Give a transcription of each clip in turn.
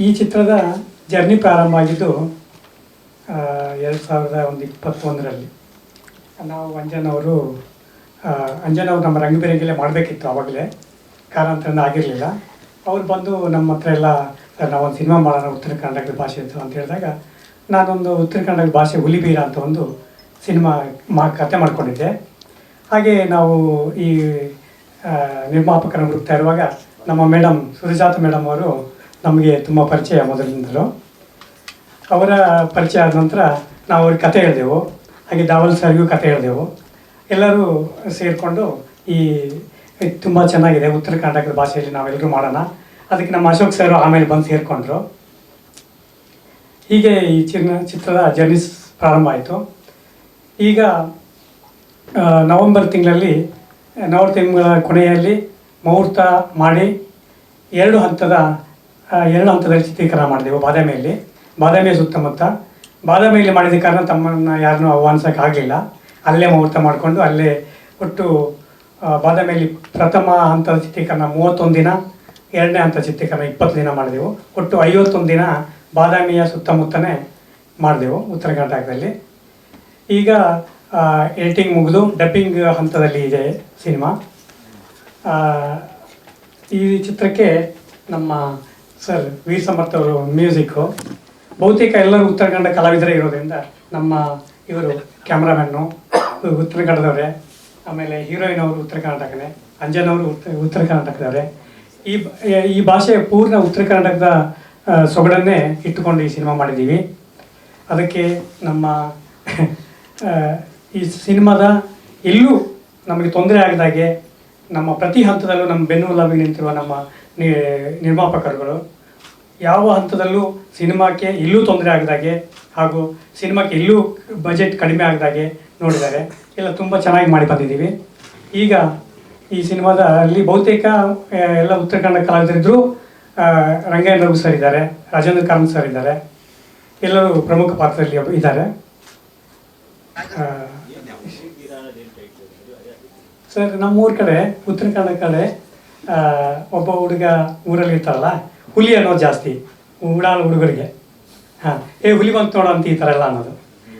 ಈ ಚಿತ್ರದ ಜರ್ನಿ ಪ್ರಾರಂಭ ಆಗಿದ್ದು ಎರಡು ಸಾವಿರದ ಒಂದು ಇಪ್ಪತ್ತೊಂದರಲ್ಲಿ. ನಾವು ಅಂಜನವರು ಅಂಜನವ್ರು ನಮ್ಮ ರಂಗಬೇರಂಗಿಲೆ ಮಾಡಬೇಕಿತ್ತು ಆವಾಗಲೇ. ಕಾರಣ ಆಗಿರಲಿಲ್ಲ. ಅವ್ರು ಬಂದು ನಮ್ಮ ಹತ್ರ ಎಲ್ಲ "ಸರ್, ನಾವೊಂದು ಸಿನಿಮಾ ಮಾಡೋಣ ಉತ್ತರ ಕನ್ನಡದ ಭಾಷೆ ಅಂತ ಅಂತ ಹೇಳಿದಾಗ ನಾನೊಂದು ಉತ್ತರ ಕನ್ನಡದ ಭಾಷೆ ಹುಲಿಬೀರ ಅಂತ ಒಂದು ಸಿನಿಮಾ ಮಾ ಕತೆ ಮಾಡ್ಕೊಂಡಿದ್ದೆ. ಹಾಗೆ ನಾವು ಈ ನಿರ್ಮಾಪಕರ ಹುಡುಕ್ತಾ ಇರುವಾಗ ನಮ್ಮ ಮೇಡಮ್ ಸುರಜಾತ ಮೇಡಮ್ ಅವರು ನಮಗೆ ತುಂಬ ಪರಿಚಯ ಮೊದಲಿನಿಂದಲೂ. ಅವರ ಪರಿಚಯ ಆದ ನಂತರ ನಾವು ಅವ್ರಿಗೆ ಕತೆ ಹೇಳಿದೆವು. ಹಾಗೆ ದಾವಲ್ ಸರ್ಗೂ ಕತೆ ಹೇಳಿದೆವು. ಎಲ್ಲರೂ ಸೇರಿಕೊಂಡು ಈ ತುಂಬ ಚೆನ್ನಾಗಿದೆ ಉತ್ತರ ಕರ್ನಾಟಕದ ಭಾಷೆಯಲ್ಲಿ ನಾವೆಲ್ಲರೂ ಮಾಡೋಣ. ಅದಕ್ಕೆ ನಮ್ಮ ಅಶೋಕ್ ಸರ್ ಆಮೇಲೆ ಬಂದು ಸೇರಿಕೊಂಡ್ರು. ಹೀಗೆ ಈ ಚಿನ್ನ ಚಿತ್ರದ ಜರ್ನಿ ಪ್ರಾರಂಭ ಆಯಿತು. ಈಗ ನವಂಬರ್ ತಿಂಗಳಲ್ಲಿ ನವೆಂಬರ್ ತಿಂಗಳ ಕೊನೆಯಲ್ಲಿ ಮುಹೂರ್ತ ಮಾಡಿ ಎರಡು ಹಂತದ ಎರಡು ಹಂತದಲ್ಲಿ ಚಿತ್ರೀಕರಣ ಮಾಡಿದೆವು ಬಾದಾಮಿಯಲ್ಲಿ. ಬಾದಾಮಿಯ ಸುತ್ತಮುತ್ತ. ಬಾದಾಮಿಯಲ್ಲಿ ಮಾಡಿದ ಕಾರಣ ತಮ್ಮನ್ನು ಯಾರನ್ನೂ ಆಹ್ವಾನಿಸೋಕೆ ಆಗಲಿಲ್ಲ. ಅಲ್ಲೇ ಮುಹೂರ್ತ ಮಾಡಿಕೊಂಡು ಅಲ್ಲೇ ಒಟ್ಟು ಬಾದಾಮಿಯಲ್ಲಿ ಪ್ರಥಮ ಹಂತದ ಚಿತ್ರೀಕರಣ ಮೂವತ್ತೊಂದು ದಿನ, ಎರಡನೇ ಹಂತ ಚಿತ್ರೀಕರಣ ಇಪ್ಪತ್ತು ದಿನ ಮಾಡಿದೆವು. ಒಟ್ಟು ಐವತ್ತೊಂದು ದಿನ ಬಾದಾಮಿಯ ಸುತ್ತಮುತ್ತನೇ ಮಾಡಿದೆವು ಉತ್ತರ ಕರ್ನಾಟಕದಲ್ಲಿ. ಈಗ ಎಡಿಟಿಂಗ್ ಮುಗಿದು ಡಬ್ಬಿಂಗ್ ಹಂತದಲ್ಲಿ ಇದೆ ಸಿನಿಮಾ. ಈ ಚಿತ್ರಕ್ಕೆ ನಮ್ಮ ಸರ್ ವೀರ್ ಸಮರ್ಥ ಅವರು ಮ್ಯೂಸಿಕ್ಕು ಬಹುತೇಕ ಎಲ್ಲರೂ ಉತ್ತರ ಕನ್ನಡ ಕಲಾವಿದರೇ ಇರೋದ್ರಿಂದ ನಮ್ಮ ಇವರು ಕ್ಯಾಮ್ರಾಮ್ಯಾನು ಉತ್ತರ ಆಮೇಲೆ ಹೀರೋಯಿನ್ ಅವರು ಉತ್ತರ ಕರ್ನಾಟಕನೇ. ಅಂಜನವರು ಉತ್ತರ ಉತ್ತರ ಕರ್ನಾಟಕದವರೇ. ಈ ಈ ಭಾಷೆ ಪೂರ್ಣ ಉತ್ತರ ಕರ್ನಾಟಕದ ಸೊಗಡನ್ನೇ ಇಟ್ಟುಕೊಂಡು ಈ ಸಿನಿಮಾ ಮಾಡಿದ್ದೀವಿ. ಅದಕ್ಕೆ ನಮ್ಮ ಈ ಸಿನಿಮಾದ ಎಲ್ಲೂ ನಮಗೆ ತೊಂದರೆ ಆಗದಾಗೆ ನಮ್ಮ ಪ್ರತಿ ಹಂತದಲ್ಲೂ ನಮ್ಮ ಬೆನ್ನುಲುಬಾಗಿ ನಿಂತಿರುವ ನಮ್ಮ ನಿರ್ಮಾಪಕರುಗಳು. ಯಾವ ಹಂತದಲ್ಲೂ ಸಿನಿಮಾಕ್ಕೆ ಇಲ್ಲೂ ತೊಂದರೆ ಆಗದಾಗೆ ಹಾಗೂ ಸಿನಿಮಾಕ್ಕೆ ಇಲ್ಲೂ ಬಜೆಟ್ ಕಡಿಮೆ ಆಗದಾಗೆ ನೋಡಿದ್ದಾರೆ. ಎಲ್ಲ ತುಂಬ ಚೆನ್ನಾಗಿ ಮಾಡಿ ಬಂದಿದ್ದೀವಿ. ಈಗ ಈ ಸಿನಿಮಾದಲ್ಲಿ ಬಹುತೇಕ ಎಲ್ಲ ಉತ್ತರ ಕನ್ನಡ ಕಲಾವಿದರಿದ್ದರು ರಂಗಾಯಣ ರಘು ಸರ್ ಇದ್ದಾರೆ, ರಾಜೇಂದ್ರ ಕಾಮತ್ ಸರ್ ಇದ್ದಾರೆ. ಎಲ್ಲರೂ ಪ್ರಮುಖ ಪಾತ್ರದಲ್ಲಿ ಇದ್ದಾರೆ. ಸರ್, ನಮ್ಮೂರ ಕಡೆ, ಉತ್ತರ ಕನ್ನಡ ಕಡೆ ಒಬ್ಬ ಹುಡುಗ ಊರಲ್ಲಿ ಇರ್ತಾರಲ್ಲ, ಹುಲಿ ಅನ್ನೋದು ಜಾಸ್ತಿ ಉಡಾಳು ಹುಡುಗರಿಗೆ. ಹಾಂ, ಏ, ಹುಲಿ ಬಂತು ನೋಡೋ ಅಂತ ಈ ಥರ ಎಲ್ಲ ಅನ್ನೋದು.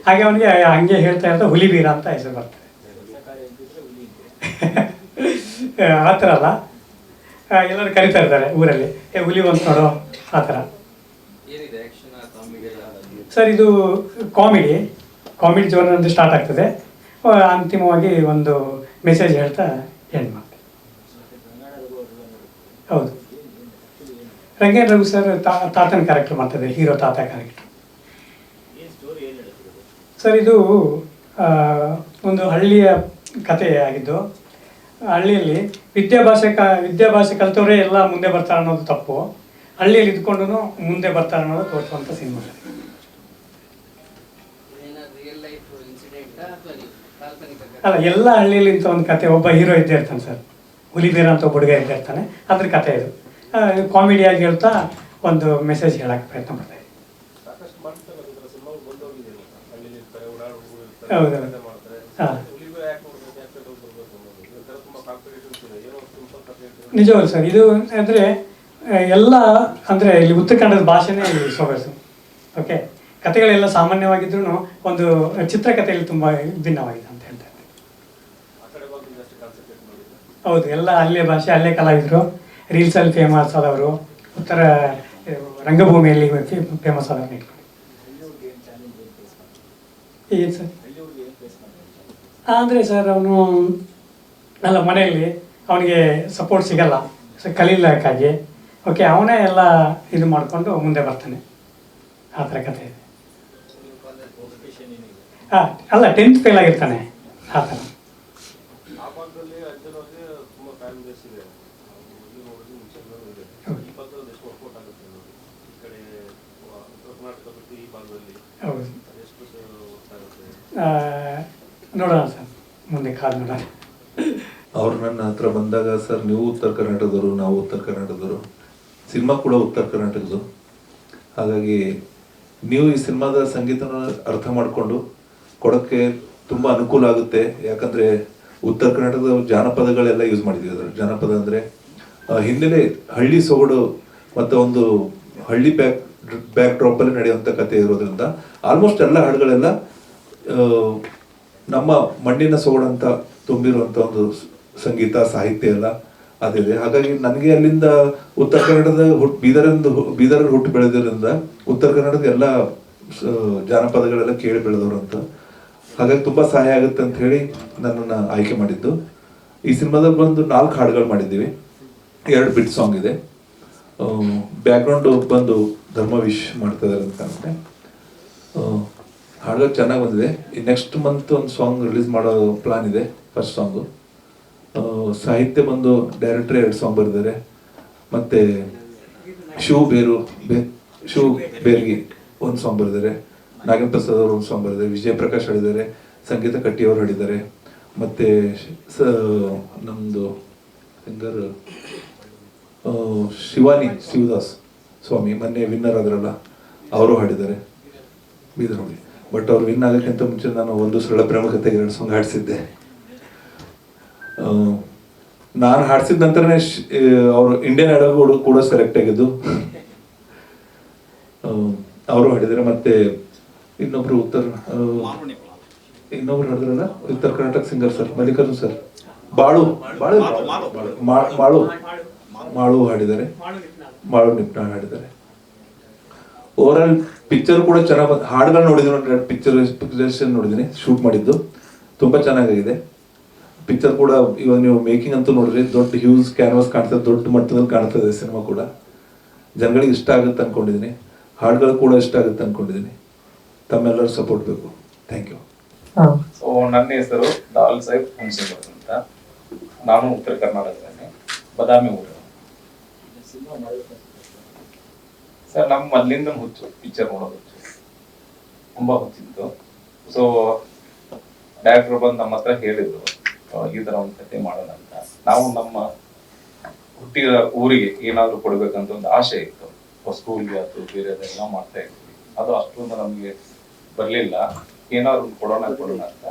ಹಾಗೆ ಅವನಿಗೆ ಹಂಗೆ ಹೇಳ್ತಾ ಇರ್ತಾ ಹುಲಿ ಬೀರ ಅಂತ ಹೆಸರು ಬರ್ತದೆ. ಆ ಥರ ಅಲ್ಲ. ಎಲ್ಲರೂ ಕರಿತಾ ಇರ್ತಾರೆ ಊರಲ್ಲಿ. ಏ, ಹುಲಿ ಬಂತು ನೋಡೋ ಆ ಥರ. ಸರ್, ಇದು ಕಾಮಿಡಿ. ಕಾಮಿಡಿ ಜೋನಲ್ಲಿ ಸ್ಟಾರ್ಟ್ ಆಗ್ತದೆ. ಅಂತಿಮವಾಗಿ ಒಂದು ಮೆಸೇಜ್ ಹೇಳ್ತಾ ಎಂಡ್ ಮಾಡ್ತೀವಿ ಹೌದು ರಂಗೇನ್ ರಘು ಸರ್ ತಾ- ತಾತನ ಕ್ಯಾರೆಕ್ಟರ್ ಮಾಡ್ತಾರೆ ಹೀರೋ ತಾತ ಕ್ಯಾರೆಕ್ಟರ್ ಸರ್ ಇದು ಒಂದು ಹಳ್ಳಿಯ ಕತೆ ಆಗಿದ್ದು ಹಳ್ಳಿಯಲ್ಲಿ ವಿದ್ಯಾಭ್ಯಾಸ ಕ ವಿದ್ಯಾಭ್ಯಾಸ ಕಲ್ತವ್ರೆ ಎಲ್ಲ ಮುಂದೆ ಬರ್ತಾರೆ ಅನ್ನೋದು ತಪ್ಪು. ಹಳ್ಳಿಯಲ್ಲಿ ಇದ್ಕೊಂಡು ಮುಂದೆ ಬರ್ತಾರೆ ಅನ್ನೋದು ತೋರಿಸುವಂಥ ಸಿನಿಮಾ. ರಿಯಲ್ ಲೈಫ್ ಇನ್ಸಿಡೆಂಟ್ ಅಥವಾ ಕಾಲ್ಪನಿಕ ಅಲ್ಲ ಎಲ್ಲ ಹಳ್ಳಿಯಲ್ಲಿ ಇಂಥ ಒಂದು ಕತೆ ಒಬ್ಬ ಹೀರೋ ಇದ್ದೇ ಇರ್ತಾನೆ ಸರ್. ಹುಲಿಬೇರ ಅಂತ ಒಬ್ಬ ಹುಡುಗ ಇದ್ದೇ ಇರ್ತಾನೆ. ಅದ್ರ ಕತೆ ಇದು. ಕಾಮಿಡಿಯಾಗಿ ಹೇಳ್ತಾ ಒಂದು ಮೆಸೇಜ್ ಹೇಳಕ್ಕೆ ಪ್ರಯತ್ನ ಪಡ್ತಾ ನಿಜವಲ್ಲ ಸರ್ ಇದು ಅಂದರೆ ಎಲ್ಲ ಅಂದರೆ ಇಲ್ಲಿ ಉತ್ತರ ಕನ್ನಡದ ಭಾಷೆನೇ ಸೊಗಸು ಓಕೆ ಕಥೆಗಳೆಲ್ಲ ಸಾಮಾನ್ಯವಾಗಿದ್ರೂ ಒಂದು ಚಿತ್ರಕಥೆಯಲ್ಲಿ ತುಂಬ ಭಿನ್ನವಾಗಿದೆ ಅಂತ ಹೇಳ್ತಾ ಮಾಡಿಲ್ಲ ಹೌದು ಎಲ್ಲ ಅಲ್ಲೇ ಭಾಷೆ ಅಲ್ಲೇ ಕಲಾವಿದರು ರೀಲ್ಸಲ್ಲಿ ಫೇಮಸ್ ಆದವರು ಉತ್ತರ ರಂಗಭೂಮಿಯಲ್ಲಿ ಫೇಮಸ್ ಆದವರು ಈ ಏನು ಸರ್? ಅಂದರೆ ಸರ್ ಅವನು ಅಲ್ಲ ಮನೆಯಲ್ಲಿ ಅವನಿಗೆ ಸಪೋರ್ಟ್ ಸಿಗಲ್ಲ. ಸೊ ಕಲೀಲಕ್ಕಾಗಿ. ಓಕೆ ಅವನೇ ಎಲ್ಲ ಇದು ಮಾಡಿಕೊಂಡು ಮುಂದೆ ಬರ್ತಾನೆ. ಆ ಥರ ಕಥೆ ಇದೆ. ಹಾಂ ಅಲ್ಲ ಟೆಂತ್ ಫೇಲ್ ಆಗಿರ್ತಾನೆ. ಆ ಥರ ಆ ಭಾಗದಲ್ಲಿ ಅಂಜನವ್ರಿಗೆ ತುಂಬಾ ಫ್ಯಾನ್ ಬೇಸ್ ಇದೆ ಇಲ್ಲಿ ನೋಡಿದ್ರೆ ಮುಂಚೆನೂ ಇದೆ ಹೌದು. ಈ ಭಾಗದಲ್ಲಿ ಎಷ್ಟು ವರ್ಕೌಟ್ ಆಗುತ್ತೆ ನೋಡಿ ಈ ಕಡೆ ವ- ಉತ್ತರ ಕರ್ನಾಟಕ ಬಿಟ್ಟು ಈ ಭಾಗದಲ್ಲಿ ಹೌದು ಅದೆಷ್ಟು ವರ್ಕ್ ಆಗುತ್ತೆ ಆ, ನೋಡೋಣ ಸರ್, ಮುಂದೆ ಕಾದು ನೋಡೋಣ ಅವ್ರು ನನ್ನ ಹತ್ರ ಬಂದಾಗ ಸರ್, ನೀವು ಉತ್ತರ ಕರ್ನಾಟಕದವರು, ನಾವು ಉತ್ತರ ಕರ್ನಾಟಕದವರು. ಸಿನಿಮಾ ಕೂಡ ಉತ್ತರ ಕರ್ನಾಟಕದ್ದು. ಹಾಗಾಗಿ ನೀವು ಈ ಸಿನಿಮಾದ ಸಂಗೀತನ ಅರ್ಥ ಮಾಡಿಕೊಂಡು ಕೊಡೋಕ್ಕೆ ತುಂಬ ಅನುಕೂಲ ಆಗುತ್ತೆ. ಯಾಕಂದರೆ ಉತ್ತರ ಕರ್ನಾಟಕದ ಜಾನಪದಗಳೆಲ್ಲ ಯೂಸ್ ಮಾಡಿದ್ದೀವಿ ಅದರ ಜಾನಪದ ಅಂದರೆ ಹಿನ್ನೆಲೆ ಹಳ್ಳಿ ಸೊಗಡು ಮತ್ತು ಒಂದು ಹಳ್ಳಿ ಬ್ಯಾಕ್ ಬ್ಯಾಕ್ ಡ್ರಾಪಲ್ಲಿ ನಡೆಯುವಂಥ ಕಥೆ ಇರೋದ್ರಿಂದ ಆಲ್ಮೋಸ್ಟ್ ಎಲ್ಲ ಹಾಡುಗಳೆಲ್ಲ ನಮ್ಮ ಮಣ್ಣಿನ ಸೋಡಂತ ತುಂಬಿರುವಂತ ಒಂದು ಸಂಗೀತ, ಸಾಹಿತ್ಯ ಎಲ್ಲ ಅದಿದೆ. ಹಾಗಾಗಿ ನನಗೆ ಅಲ್ಲಿಂದ ಉತ್ತರ ಕನ್ನಡದ ಹುಟ್ ಬೀದರಿಂದ ಬೀದರ ಹುಟ್ಟು ಬೆಳೆದಿರೋದ್ರಿಂದ ಉತ್ತರ ಕನ್ನಡದ ಎಲ್ಲ ಜಾನಪದಗಳೆಲ್ಲ ಕೇಳಿ ಬೆಳೆದವರು ಅಂತ. ಹಾಗಾಗಿ ತುಂಬಾ ಸಹಾಯ ಆಗುತ್ತೆ ಅಂತ ಹೇಳಿ ನನ್ನನ್ನು ಆಯ್ಕೆ ಮಾಡಿದ್ದು. ಈ ಸಿನಿಮಾದಲ್ಲಿ ಬಂದು ನಾಲ್ಕು ಹಾಡುಗಳು ಮಾಡಿದ್ದೀವಿ. ಎರಡು ಬಿಟ್ ಸಾಂಗ್ ಇದೆ. ಬ್ಯಾಕ್ಗ್ರೌಂಡ್ ಬಂದು ಧರ್ಮವಿಶ್ ಮಾಡ್ತಾ ಇದ್ದಾರೆ ಅಂತ ಕಾಣುತ್ತೆ ಹಾಡುಗಳು ಚೆನ್ನಾಗಿ ಬಂದಿದೆ. ಈ ನೆಕ್ಸ್ಟ್ ಮಂತ್ ಒಂದು ಸಾಂಗ್ ರಿಲೀಸ್ ಮಾಡೋ ಪ್ಲಾನ್ ಇದೆ ಫಸ್ಟ್ ಸಾಂಗು ಸಾಹಿತ್ಯ ಬಂದು ಡೈರೆಕ್ಟ್ರ್ ಎರಡು ಸಾಂಗ್ ಬರೆದಿದ್ದಾರೆ. ಮತ್ತು ಶೋ ಬೇರು, ಬೇ ಶೂ ಬೇರ್ಗಿ ಒಂದು ಸಾಂಗ್ ಬರೆದಿದ್ದಾರೆ. ನಾಗೇಂದ್ರ ಪ್ರಸಾದ್ ಅವರು ಒಂದು ಸಾಂಗ್ ಬರೆದಿದ್ದಾರೆ. ವಿಜಯ ಪ್ರಕಾಶ್ ಹಾಡಿದ್ದಾರೆ. ಸಂಗೀತ ಕಟ್ಟಿಯವರು ಹಾಡಿದ್ದಾರೆ. ಮತ್ತು ಸ ನಮ್ಮದು ಸಿಂಗರ್ ಶಿವಾನಿ ಶಿವದಾಸ್ ಸ್ವಾಮಿ, ಮೊನ್ನೆ ವಿನ್ನರ್ ಆದ್ರಲ್ಲ, ಅವರು ಹಾಡಿದ್ದಾರೆ. ಬೀದರ್ ಬಟ್ ಅವ್ರು ವಿನ್ ಆಗೋಕ್ಕಿಂತ ಮುಂಚೆ ನಾನು ಒಂದು ಸರಳ ಪ್ರಮುಖತೆಗೆ ಎರಡು ಸಾಂಗ್ ಹಾಡಿಸಿದ್ದೆ. ನಾನು ಹಾಡಿಸಿದ ನಂತರನೇ ಅವರು ಇಂಡಿಯನ್ ಐಡಲ್ ಕೂಡ ಸೆಲೆಕ್ಟ್ ಆಗಿದ್ದು. ಅವರು ಹಾಡಿದರೆ ಮತ್ತೆ ಇನ್ನೊಬ್ರು ಉತ್ತರ ಇನ್ನೊಬ್ರು ಹಾಡಿದ್ರಲ್ಲ? Uttara Karnataka singer sir Mallikarjun sir ಬಾಳು ಬಾಳು ಬಾಳು ಮಾಳು. ಹಾಡಿದ್ದಾರೆ. ಮಾಳು ನಿಪ್ನ ಹಾಡಿದ್ದಾರೆ. ಓವರ್ ಆಲ್ ಪಿಕ್ಚರ್ ಕೂಡ ಚೆನ್ನಾಗಿ ಬಂದು ಹಾಡುಗಳು ನೋಡಿದ್ದೀನಿ ಪಿಕ್ಚರ್ ಪಿಕ್ಚರ್ಸ್ ನೋಡಿದ್ದೀನಿ ಶೂಟ್ ಮಾಡಿದ್ದು. ತುಂಬಾ ಚೆನ್ನಾಗಿದೆ. ಪಿಕ್ಚರ್ ಕೂಡ ಇವಾಗ ನೀವು ಮೇಕಿಂಗ್ ಅಂತೂ ನೋಡಿದ್ರೆ ದೊಡ್ಡ ಹ್ಯೂಸ್ ಕ್ಯಾನ್ವಾಸ್ ಕಾಣ್ತದೆ ದೊಡ್ಡ ಮಟ್ಟದಲ್ಲಿ ಕಾಣ್ತದೆ ಸಿನಿಮಾ ಕೂಡ. ಜನಗಳಿಗೆ ಇಷ್ಟ ಆಗುತ್ತೆ ಅಂದ್ಕೊಂಡಿದ್ದೀನಿ ಹಾಡುಗಳು ಕೂಡ ಇಷ್ಟ ಆಗುತ್ತೆ ಅಂದ್ಕೊಂಡಿದ್ದೀನಿ ತಮ್ಮೆಲ್ಲರೂ ಸಪೋರ್ಟ್ ಬೇಕು. ಥ್ಯಾಂಕ್ ಯು ಸೊ ನನ್ನ ಹೆಸರು ದಾಲ್ ಸಾಹೇಬ್ ಹುಣಸಿಂಗರ್ ಅಂತ. ನಾನು ಉತ್ತರ ಕರ್ನಾಟಕದಲ್ಲಿ ಬದಾಮಿ ಊರು. ಸರ್ ನಮ್ಮ ಮೊದ್ಲಿಂದ ಹುಚ್ಚು ಪಿಕ್ಚರ್ ನೋಡೋದು ತುಂಬಾ ಹುಚ್ಚಿತ್ತು ಸೊ ಡೈರೆಕ್ಟರ್ ಬಂದು ನಮ್ಮ ಹತ್ರ ಹೇಳಿದ್ರು ಈ ತರ ಒಂದು ಕತೆ ಮಾಡೋಣ ಅಂತ. ನಾವು ನಮ್ಮ ಹುಟ್ಟಿದ ಊರಿಗೆ ಏನಾದ್ರು ಕೊಡ್ಬೇಕಂತ ಒಂದು ಆಸೆ ಇತ್ತು. ಸ್ಕೂಲ್ಗೆ ಅಥವಾ ಬೇರೆದೆಲ್ಲ ಮಾಡ್ತಾ ಇದ್ವಿ ಅದು ಅಷ್ಟೊಂದು ನಮಗೆ ಬರ್ಲಿಲ್ಲ. ಏನಾದ್ರು ಕೊಡೋಣ ಕೊಡೋಣ ಅಂತ.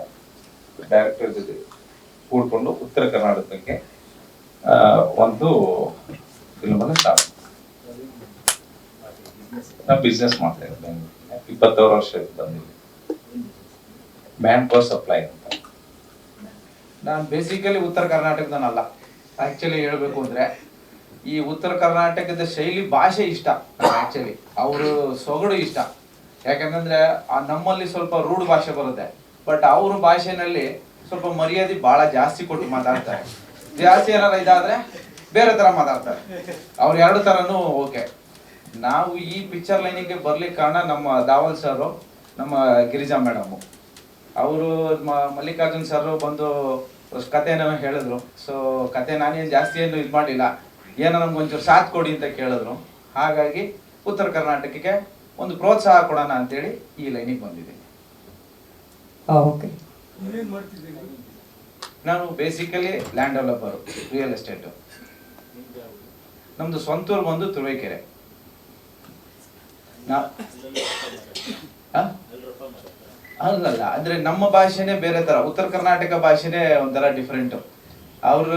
ಡೈರೆಕ್ಟರ್ ಜೊತೆ ಕೂಡ್ಕೊಂಡು ಉತ್ತರ ಕರ್ನಾಟಕಕ್ಕೆ ಒಂದು ಫಿಲ್ಮ್ ಅನ್ನು ಸ್ಟಾರ್ಟ್ ನಾ ಬಿಸ್ನೆಸ್ ಮಾಡ್ತಾ ಇದ್ದೆ ಬೆಂಗಳೂರಲ್ಲಿ. ಇಪ್ಪತ್ತಾರು ವರ್ಷ ಮ್ಯಾನ್ ಪವರ್ ಸಪ್ಲೈ ಅಂತ. ನಾನು ಬೇಸಿಕಲಿ ಉತ್ತರ ಕರ್ನಾಟಕದನಲ್ಲ ಆ್ಯಕ್ಚುಲಿ ಹೇಳಬೇಕು ಅಂದರೆ, ಈ ಉತ್ತರ ಕರ್ನಾಟಕದ ಶೈಲಿ ಭಾಷೆ ಇಷ್ಟ ಆ್ಯಕ್ಚುಲಿ ಅವರು ಸೊಗಡು ಇಷ್ಟ. ಯಾಕಂತಂದ್ರೆ ನಮ್ಮಲ್ಲಿ ಸ್ವಲ್ಪ ರೂಢ ಭಾಷೆ ಬರುತ್ತೆ. ಬಟ್ ಅವ್ರ ಭಾಷೆನಲ್ಲಿ ಸ್ವಲ್ಪ ಮರ್ಯಾದೆ ಭಾಳ ಜಾಸ್ತಿ ಕೊಟ್ಟು ಮಾತಾಡ್ತಾರೆ. ಜಾಸ್ತಿ ಏನಾರ ಇದಾದ್ರೆ ಬೇರೆ ಥರ ಮಾತಾಡ್ತಾರೆ. ಅವ್ರು ಎರಡು ಥರನೂ ಓಕೆ ನಾವು ಈ ಪಿಕ್ಚರ್ ಲೈನಿಗೆ ಬರ್ಲಿಕ್ಕೆ ಕಾರಣ ನಮ್ಮ ದಾವಲ್ ಸರ್ ನಮ್ಮ ಗಿರಿಜಾ ಮೇಡಮ್ ಅವರು ಮಲ್ಲಿಕಾರ್ಜುನ್ ಸರ್ ಬಂದು ಕಥೆನ ಹೇಳಿದ್ರು. ಸೊ ಕತೆ ನಾನೇನು ಜಾಸ್ತಿ ಏನು ಇದು ಮಾಡಿಲ್ಲ. ಏನೋ ನಮ್ಗೆ ಒಂಚೂರು ಸಾಥ್ ಕೊಡಿ ಅಂತ ಕೇಳಿದ್ರು. ಹಾಗಾಗಿ ಉತ್ತರ ಕರ್ನಾಟಕಕ್ಕೆ ಒಂದು ಪ್ರೋತ್ಸಾಹ ಕೊಡೋಣ ಅಂತೇಳಿ ಈ ಲೈನಿಗೆ ಬಂದಿದ್ದೀನಿ. ಓಕೆ. ನಾನು basically land developer real estate ನಮ್ದು ಸ್ವಂತೂರು ಬಂದು ತುರುವೇಕೆರೆ. ಆ? ಅಲ್ಲಲ್ಲ ಅಂದ್ರೆ ನಮ್ಮ ಭಾಷೆನೇ ಬೇರೆ ತರ. ಉತ್ತರ ಕರ್ನಾಟಕ ಭಾಷೆನೇ ಒಂಥರ ಡಿಫ್ರೆಂಟ್ ಅವ್ರ